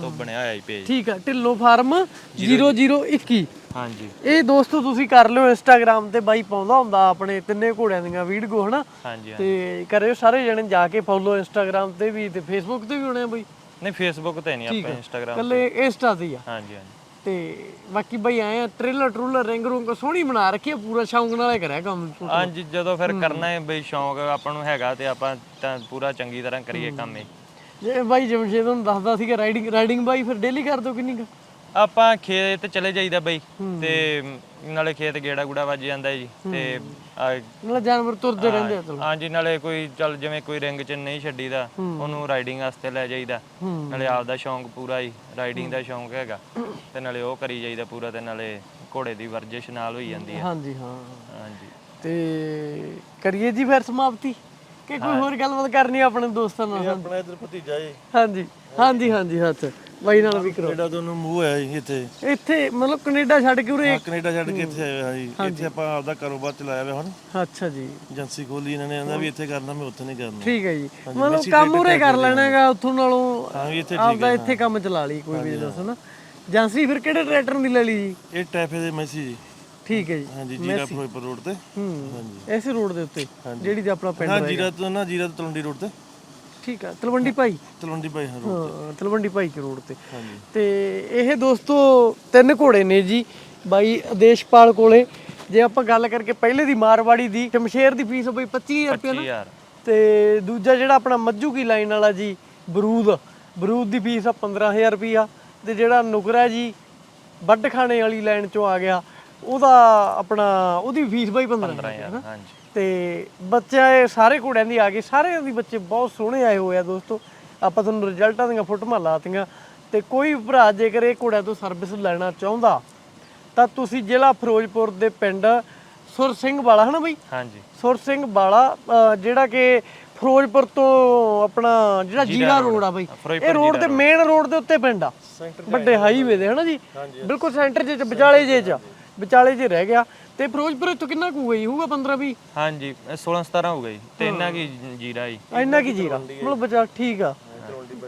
ਤੋਂ ਬਣਿਆ ਹੋਇਆ ਜੀ ਪੇਜ ਠੀਕ ਆ ਢਿੱਲੋ ਫਾਰਮ 0021 ਹਾਂਜੀ। ਇਹ ਦੋਸਤੋ ਤੁਸੀਂ ਕਰ ਲਿਓ ਇੰਸਟਾਗ੍ਰam ਤੇ ਬਾਈ ਪਾਉਂਦਾ ਹੁੰਦਾ ਆਪਣੇ ਤਿੰਨੇ ਘੋੜਿਆਂ ਦੀਆਂ ਵੀਡੀਓ ਹਨਾ? ਹਾਂਜੀ ਹਾਂਜੀ। ਤੇ ਕਰਿਓ ਸਾਰੇ ਜਣੇ ਜਾ ਕੇ ਫੋਲੋ ਇੰਸਟਾਗ੍ਰam ਤੇ ਵੀ ਤੇ ਫੇਸਬੁੱਕ ਤੇ ਵੀ ਹੋਣੇ ਆ ਬਾਈ? ਨਹੀਂ ਫੇਸਬੁੱਕ ਤੇ ਨਹੀਂ ਆਪਾਂ ਇੰਸਟਾਗ੍ਰam ਕੱਲੇ ਇੰਸਟਾ ਤੇ ਹੀ ਆ। ਹਾਂਜੀ ਹਾਂਜੀ। ਤੇ ਬਾਕੀ ਬਾਈ ਆਏ ਆ ਟ੍ਰੇਲਰ ਟਰੂਲਰ ਰਿੰਗ ਰੂੰਗ ਸੋਹਣੀ ਬਣਾ ਰੱਖੀ ਆ ਪੂਰਾ ਸ਼ੌਂਕ ਨਾਲ ਹੀ ਕਰਿਆ ਕੰਮ ਹਾਂਜੀ ਜਦੋਂ ਫਿਰ ਕਰਨਾ ਹੈ ਬਈ ਸ਼ੌਂਕ ਆਪਾਂ ਨੂੰ ਹੈਗਾ ਤੇ ਆਪਾਂ ਤਾਂ ਪੂਰਾ ਚੰਗੀ ਤਰ੍ਹਾਂ ਕਰੀਏ ਕੰਮ ਇਹ ਜੇ ਬਾਈ ਜਮਸ਼ੇਦ ਤੁਹਾਨੂੰ ਦੱਸਦਾ ਸੀਗਾ ਰਾਈਡਿੰਗ ਰਾਈਡਿੰਗ ਬਾਈ ਫਿਰ ਡੇਲੀ ਕਰ ਦੋ ਕਿੰਨੀ ਕੁ? ਆਪਾਂ ਖੇਤ ਚਲੇ ਜਾਈਦਾ ਬਈ ਤੇ ਨਾਲੇ ਖੇਤ ਗੇੜਾ ਗੂੜਾ ਵੱਜ ਜਾਂਦਾ ਜੀ ਤੇ ਆ, ਨਾਲ ਜਾਨਵਰ ਤੁਰਦੇ ਰਹਿੰਦੇ ਆ ਚਲੋ। ਹਾਂਜੀ ਨਾਲੇ ਕੋਈ ਚੱਲ ਜਿਵੇਂ ਕੋਈ ਰਿੰਗ ਚ ਨਹੀਂ ਛੱਡੀਦਾ ਉਹਨੂੰ ਰਾਈਡਿੰਗ ਵਾਸਤੇ ਲੈ ਜਾਈਦਾ। ਨਾਲੇ ਆਪਦਾ ਸ਼ੌਂਕ ਪੂਰਾ ਹੀ ਰਾਈਡਿੰਗ ਦਾ ਸ਼ੌਂਕ ਹੈਗਾ ਤੇ ਨਾਲੇ ਉਹ ਕਰੀ ਜਾਈਦਾ ਪੂਰਾ ਤੇ ਨਾਲੇ ਘੋੜੇ ਦੀ ਵਰਜਿਸ਼ ਨਾਲ ਹੋਈ ਜਾਂਦੀ ਹੈ ਹਾਂਜੀ ਹਾਂ। ਹਾਂਜੀ। ਤੇ ਕਰੀਏ ਜੀ ਫਿਰ ਸਮਾਪਤੀ? ਕਿ ਕੋਈ ਹੋਰ ਗੱਲਬਾਤ ਕਰਨੀ ਆ ਆਪਣੇ ਦੋਸਤਾਂ ਨਾਲ? ਆਪਣਾ ਇਧਰ ਭਤੀਜਾ ਏ ਹਾਂਜੀ ਹਾਂਜੀ ਹਾਂਜੀ ਹੱਥ। ਬਾਈ ਨਾਲ ਵੀ ਕਰੋ। ਕੈਨੇਡਾ ਤੋਂ ਉਹਨੂੰ ਮੂੰਹ ਆਇਆ ਜੀ ਇੱਥੇ। ਇੱਥੇ ਮਤਲਬ ਕੈਨੇਡਾ ਛੱਡ ਕੇ ਉਰੇ ਹਾਂ, ਕੈਨੇਡਾ ਛੱਡ ਕੇ ਇੱਥੇ ਆਇਆ ਜੀ। ਇੱਥੇ ਆਪਾਂ ਆਪਦਾ ਕਾਰੋਬਾਰ ਚਲਾਇਆ ਹੋਇਆ ਹੁਣ। ਅੱਛਾ ਜੀ। ਏਜੰਸੀ ਖੋਲੀ ਇਹਨਾਂ ਨੇ ਕਹਿੰਦਾ ਵੀ ਇੱਥੇ ਕਰਨਾ ਮੈਂ ਉੱਥੇ ਨਹੀਂ ਕਰਨਾ। ਠੀਕ ਹੈ ਜੀ। ਮਤਲਬ ਕੰਮ ਉਰੇ ਕਰ ਲੈਣਾ ਹੈਗਾ ਉੱਥੋਂ ਨਾਲੋਂ ਹਾਂ ਵੀ ਇੱਥੇ ਆਪਦਾ ਇੱਥੇ ਕੰਮ ਚਲਾ ਲਈ ਕੋਈ ਬਿਜ਼ਨਸ ਨਾ। ਏਜੰਸੀ ਫਿਰ ਕਿਹੜੇ ਟਰੈਕਟਰ ਦੀ ਲੈ ਲਈ ਜੀ? ਇਹ ਟ੍ਰੈਫਿਕ ਦੇ ਮੈਸੀ ਜੀ। ਠੀਕ ਹੈ ਜੀ। ਹਾਂਜੀ ਜੀਰਾ ਫਿਰੋਜ਼ਪੁਰ ਰੋਡ ਤੇ। ਹੂੰ ਇਸੇ ਰੋਡ ਦੇ ਉੱਤੇ ਜਿਹੜੀ ਤੇ ਆਪਣਾ ਪਿੰਡ ਹਾਂ ਜੀਰਾ ਤੋਂ ਨਾ ਜੀਰਾ ਤੋਂ ਤਲਵੰਡੀ ਰੋਡ ਤੇ। ਠੀਕ ਆ ਤਲਵੰਡੀ ਭਾਈ। ਤਲਵੰਡੀ ਭਾਈ ਹਾਂ road ਹਾਂ ਤਲਵੰਡੀ ਭਾਈ ਕੇ ਰੋਡ ਤੇ। ਹਾਂਜੀ। ਤੇ ਇਹ ਦੋਸਤੋ ਤਿੰਨ ਘੋੜੇ ਨੇ ਜੀ ਬਾਈ ਆਦੇਸ਼ਪਾਲ ਕੋਲੇ। ਜੇ ਆਪਾਂ ਗੱਲ ਕਰਕੇ ਪਹਿਲੇ ਦੀ ਮਾਰਵਾੜੀ ਦੀ ਸ਼ਮਸ਼ੇਰ ਦੀ ਫੀਸ ਬਈ 25000 ਰੁਪਏ ਨਾ। ਯਾਰ ਤੇ ਦੂਜਾ ਜਿਹੜਾ ਆਪਣਾ ਮੱਝੂ ਕੀ ਲਾਈਨ ਵਾਲਾ ਜੀ ਬਰੂਦ। ਬਰੂਦ ਦੀ ਫੀਸ ਆ 15000 ਰੁਪਿਆ ਤੇ ਜਿਹੜਾ ਨੁਕਰਾ ਜੀ ਵੱਡ ਖਾਣੇ ਵਾਲੀ ਲਾਈਨ ਚੋਂ ਆ ਗਿਆ। ਉਹਦਾ ਆਪਣਾ ਉਹਦੀ ਫੀਸ ਬਈ 15000 ਯਾਰ ਹਾਂਜੀ। ਤੇ ਬੱਚਾ ਇਹ ਸਾਰੇ ਘੋੜਿਆਂ ਦੀ ਆ ਗਏ ਸਾਰਿਆਂ ਦੀ ਬੱਚੇ ਬਹੁਤ ਸੋਹਣੇ ਆਏ ਹੋਏ ਆ ਦੋਸਤੋ। ਆਪਾਂ ਤੁਹਾਨੂੰ ਰਿਜ਼ਲਟਾਂ ਦੀਆਂ ਫੋਟੋਆਂ ਲਾਤੀਆਂ। ਤੇ ਕੋਈ ਭਰਾ ਜੇਕਰ ਇਹ ਘੋੜਿਆਂ ਤੋਂ ਸਰਵਿਸ ਲੈਣਾ ਚਾਹੁੰਦਾ ਤਾਂ ਤੁਸੀਂ ਜ਼ਿਲ੍ਹਾ ਫਿਰੋਜ਼ਪੁਰ ਦੇ ਪਿੰਡ ਸੁਰ ਸਿੰਘ ਵਾਲਾ ਹਨਾ ਬਈ? ਹਾਂਜੀ। ਸੁਰ ਸਿੰਘ ਵਾਲਾ ਜਿਹੜਾ ਕਿ ਫਿਰੋਜ਼ਪੁਰ ਤੋਂ ਆਪਣਾ ਜਿਹੜਾ ਜੀਰਾ ਰੋਡ ਆ। ਬਈ। ਇਹ ਰੋਡ ਤੇ ਮੇਨ ਰੋਡ। ਦੇ ਉੱਤੇ ਪਿੰਡ ਆ। ਵੱਡੇ ਹਾਈਵੇ ਦੇ ਹਨਾ ਜੀ? ਬਿਲਕੁਲ ਸੈਂਟਰ 'ਚ ਵਿਚਾਲੇ ਜੇ ਚ। ਵਿਚਾਲੇ ਜੇ ਰਹਿ ਗਿਆ ਤੇ ਫਿਰੋਜ਼ਪੁਰ ਇੱਥੋਂ ਕਿੰਨਾ ਕੁ ਗਈ ਹੋਊਗਾ 15 20 ਹਾਂਜੀ ਇਹ 16 17 ਹੋ ਗਈ ਤੇ ਇੰਨਾ ਕੀ ਜੀਰਾ ਜੀ। ਇੰਨਾ ਕੀ ਜੀਰਾ? ਮਤਲਬ ਬਚਾ ਠੀਕ ਆ।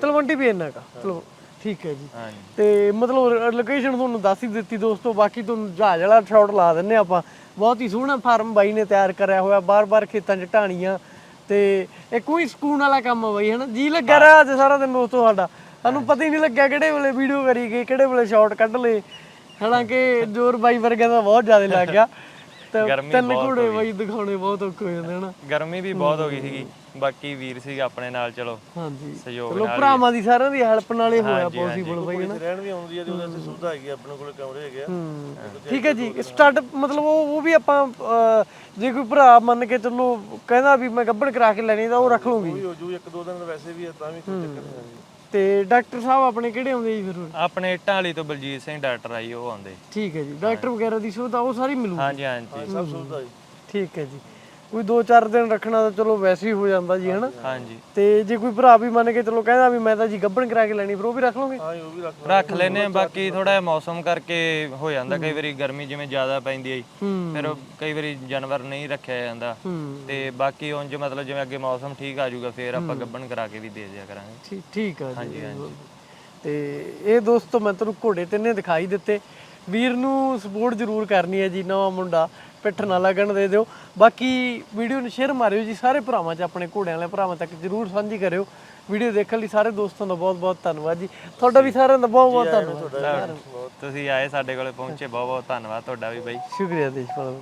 ਤਲਵੰਡੀ ਵੀ ਇੰਨਾ ਕਾ ਚਲੋ ਠੀਕ ਹੈ ਜੀ। ਹਾਂਜੀ। ਤੇ ਮਤਲਬ ਲੋਕੇਸ਼ਨ ਤੁਹਾਨੂੰ ਦੱਸ ਹੀ ਦਿੱਤੀ ਦੋਸਤੋ ਬਾਕੀ ਤੁਹਾਨੂੰ ਜਹਾਜ਼ ਵਾਲਾ ਸ਼ਾਟ ਲਾ ਦਿੰਨੇ ਆਪਾਂ। ਬਹੁਤ ਹੀ ਸੋਹਣਾ ਫਾਰਮ ਬਾਈ ਨੇ ਤਿਆਰ ਕਰਿਆ ਹੋਇਆ ਬਾਰ-ਬਾਰ ਖੇਤਾਂ 'ਚ ਢਾਣੀਆਂ। ਤੇ ਇਹ ਕੋਈ ਸਕੂਨ ਵਾਲਾ ਕੰਮ ਆ ਬਾਈ ਹਨਾ? ਜੀ ਲੱਗਾ ਰਿਹਾ ਅੱਜ ਸਾਰਾ ਦਿਨ ਦੋਸਤੋ ਸਾਡਾ। ਸਾਨੂੰ ਪਤਾ ਹੀ ਨਹੀਂ ਲੱਗਿਆ ਕਿਹੜੇ ਵੇਲੇ ਵੀਡੀਓ ਕਰੀ ਗਈ ਕਿਹੜੇ ਵੇਲੇ ਸ਼ਾਟ ਕੱਢ ਲਏ। ਹਾਲਾਂਕਿ ਜੋਰ ਬਾਈ ਵਰਗਾ ਦਾ ਬਹੁਤ ਜ਼ਿਆਦਾ ਲੱਗ ਗਿਆ। ਤੇ ਗਰਮੀ ਤਿੰਨ ਘੋੜੇ ਬਾਈ ਦਿਖਾਉਣੇ ਬਹੁਤ ਔਖੇ ਹੋ ਜਾਂਦੇ ਹਨਾ? ਗਰਮੀ ਵੀ ਬਹੁਤ ਹੋ ਗਈ ਸੀਗੀ। ਬਾਕੀ ਵੀਰ ਸੀਗਾ ਆਪਣੇ ਨਾਲ ਚਲੋ। ਹਾਂਜੀ। ਸਹਿਯੋਗ ਚਲੋ ਭਰਾਵਾਂ ਦੀ ਸਾਰਿਆਂ ਦੀ ਹੈਲਪ ਨਾਲ ਹੀ ਹੋਇਆ ਪੋਸੀਬਲ ਬਾਈ ਹਨਾ? ਰਹਿਣ ਵੀ ਆਉਂਦੀ ਹੈ ਤੇ ਉਹਦੇ ਤੇ ਸੁਵਿਧਾ ਹੈਗੀ ਆ, ਆਪਣੇ ਕੋਲ ਕਮਰੇ ਹੈਗੇ ਆ। ਹੂੰ। ਠੀਕ ਹੈ ਜੀ ਸਟਾਰਟ ਮਤਲਬ ਉਹ ਉਹ ਵੀ ਆਪਾਂ ਅਹ, ਜੇ ਕੋਈ ਭਰਾ ਮੰਨ ਕੇ ਚੱਲੋ ਕਹਿੰਦਾ ਵੀ ਮੈਂ ਗੱਬੜ ਕਰਾ ਕੇ ਲੈਣੀ ਤਾਂ ਉਹ ਰੱਖ ਲੂੰਗੀ ਵੀ ਹੋ ਜੂ ਇੱਕ ਦੋ ਦਿਨ ਵੈਸੇ ਵੀ ਆ, ਤਾਂ ਵੀ ਕੋਈ ਚੱਕਰ ਨਹੀਂ ਤੇ ਡਾਕਟਰ ਸਾਹਿਬ ਆਪਣੇ ਕਿਹੜੇ ਆਉਂਦੇ ਜੀ ਫਿਰ? ਆਪਣੇ ਇੱਟਾਂ ਵਾਲੀ ਤੋਂ ਬਲਜੀਤ ਸਿੰਘ ਡਾਕਟਰ ਆਈ ਉਹ ਆਉਂਦੇ। ਠੀਕ ਹੈ ਜੀ ਡਾਕਟਰ ਵਗੈਰਾ ਦੀ ਸੁਵਿਧਾ ਉਹ ਸਾਰੀ ਮਿਲੂ ਹਾਂਜੀ ਹਾਂਜੀ। ਸਭ ਸੁਵਿਧਾ ਹੈ ਠੀਕ ਹੈ ਜੀ। ਕੋਈ 2-4 ਦਿਨ ਰੱਖਣਾ ਤਾਂ ਚਲੋ ਵੈਸੇ ਹੀ ਹੋ ਜਾਂਦਾ ਜੀ ਹਨਾ? ਹਾਂਜੀ। ਤੇ ਜੇ ਕੋਈ ਭਰਾ ਵੀ ਮੰਨ ਕੇ ਚੱਲੋ ਕਹਿੰਦਾ ਵੀ ਮੈਂ ਤਾਂ ਜੀ ਗੱਬਣ ਕਰਾ ਕੇ ਲੈਣੀ ਫਿਰ ਉਹ ਵੀ ਰੱਖ ਲਓਗੇ? ਹਾਂ ਉਹ ਵੀ ਰੱਖ ਰੱਖ ਲੈਨੇ ਆ, ਬਾਕੀ ਥੋੜਾ ਜਿਹਾ ਮੌਸਮ ਕਰਕੇ ਹੋ ਜਾਂਦਾ ਕਈ ਵਾਰੀ ਗਰਮੀ ਜਿਵੇਂ ਜ਼ਿਆਦਾ ਪੈਂਦੀ ਹੈ ਫਿਰ ਕਈ ਵਾਰੀ ਜਾਨਵਰ ਨਹੀਂ ਰੱਖਿਆ ਜਾਂਦਾ। ਤੇ ਬਾਕੀ ਉਂਝ ਮਤਲਬ ਜਿਵੇਂ ਅੱਗੇ ਮੌਸਮ ਠੀਕ ਆ ਜਾਊਗਾ ਫਿਰ ਆਪਾਂ ਗੱਬਣ ਕਰਾ ਕੇ ਵੀ ਦੇ ਦਿਆ ਕਰਾਂਗੇ। ਠੀਕ ਠੀਕ ਆ ਜੀ। ਤੇ ਇਹ ਦੋਸਤੋ ਮੈਂ ਤੁਹਾਨੂੰ ਘੋੜੇ ਤਿੰਨੇ ਦਿਖਾਈ ਦਿੱਤੇ। ਵੀਰ ਨੂੰ ਸਪੋਰਟ ਜ਼ਰੂਰ ਕਰਨੀ ਹੈ ਜੀ ਨਵਾਂ ਮੁੰਡਾ। ਪਿੱਠ ਨਾ ਲੱਗਣ ਦੇ ਦਿਓ। ਬਾਕੀ ਵੀਡੀਓ ਨੂੰ ਸ਼ੇਅਰ ਮਾਰਿਓ ਜੀ ਸਾਰੇ ਭਰਾਵਾਂ 'ਚ ਆਪਣੇ ਘੋੜਿਆਂ ਵਾਲੇ ਭਰਾਵਾਂ ਤੱਕ ਜ਼ਰੂਰ ਸਾਂਝੀ ਕਰਿਓ। ਵੀਡੀਓ ਦੇਖਣ ਲਈ ਸਾਰੇ ਦੋਸਤਾਂ ਦਾ ਬਹੁਤ ਬਹੁਤ ਧੰਨਵਾਦ ਜੀ। ਤੁਹਾਡਾ ਵੀ ਸਾਰਿਆਂ ਦਾ ਬਹੁਤ ਬਹੁਤ ਧੰਨਵਾਦ। ਤੁਸੀਂ ਆਏ ਸਾਡੇ ਕੋਲੇ ਪਹੁੰਚੇ ਬਹੁਤ ਬਹੁਤ ਧੰਨਵਾਦ ਤੁਹਾਡਾ ਵੀ ਬਾਈ। ਸ਼ੁਕਰੀਆ ਦੇਸ਼ਪਾਲ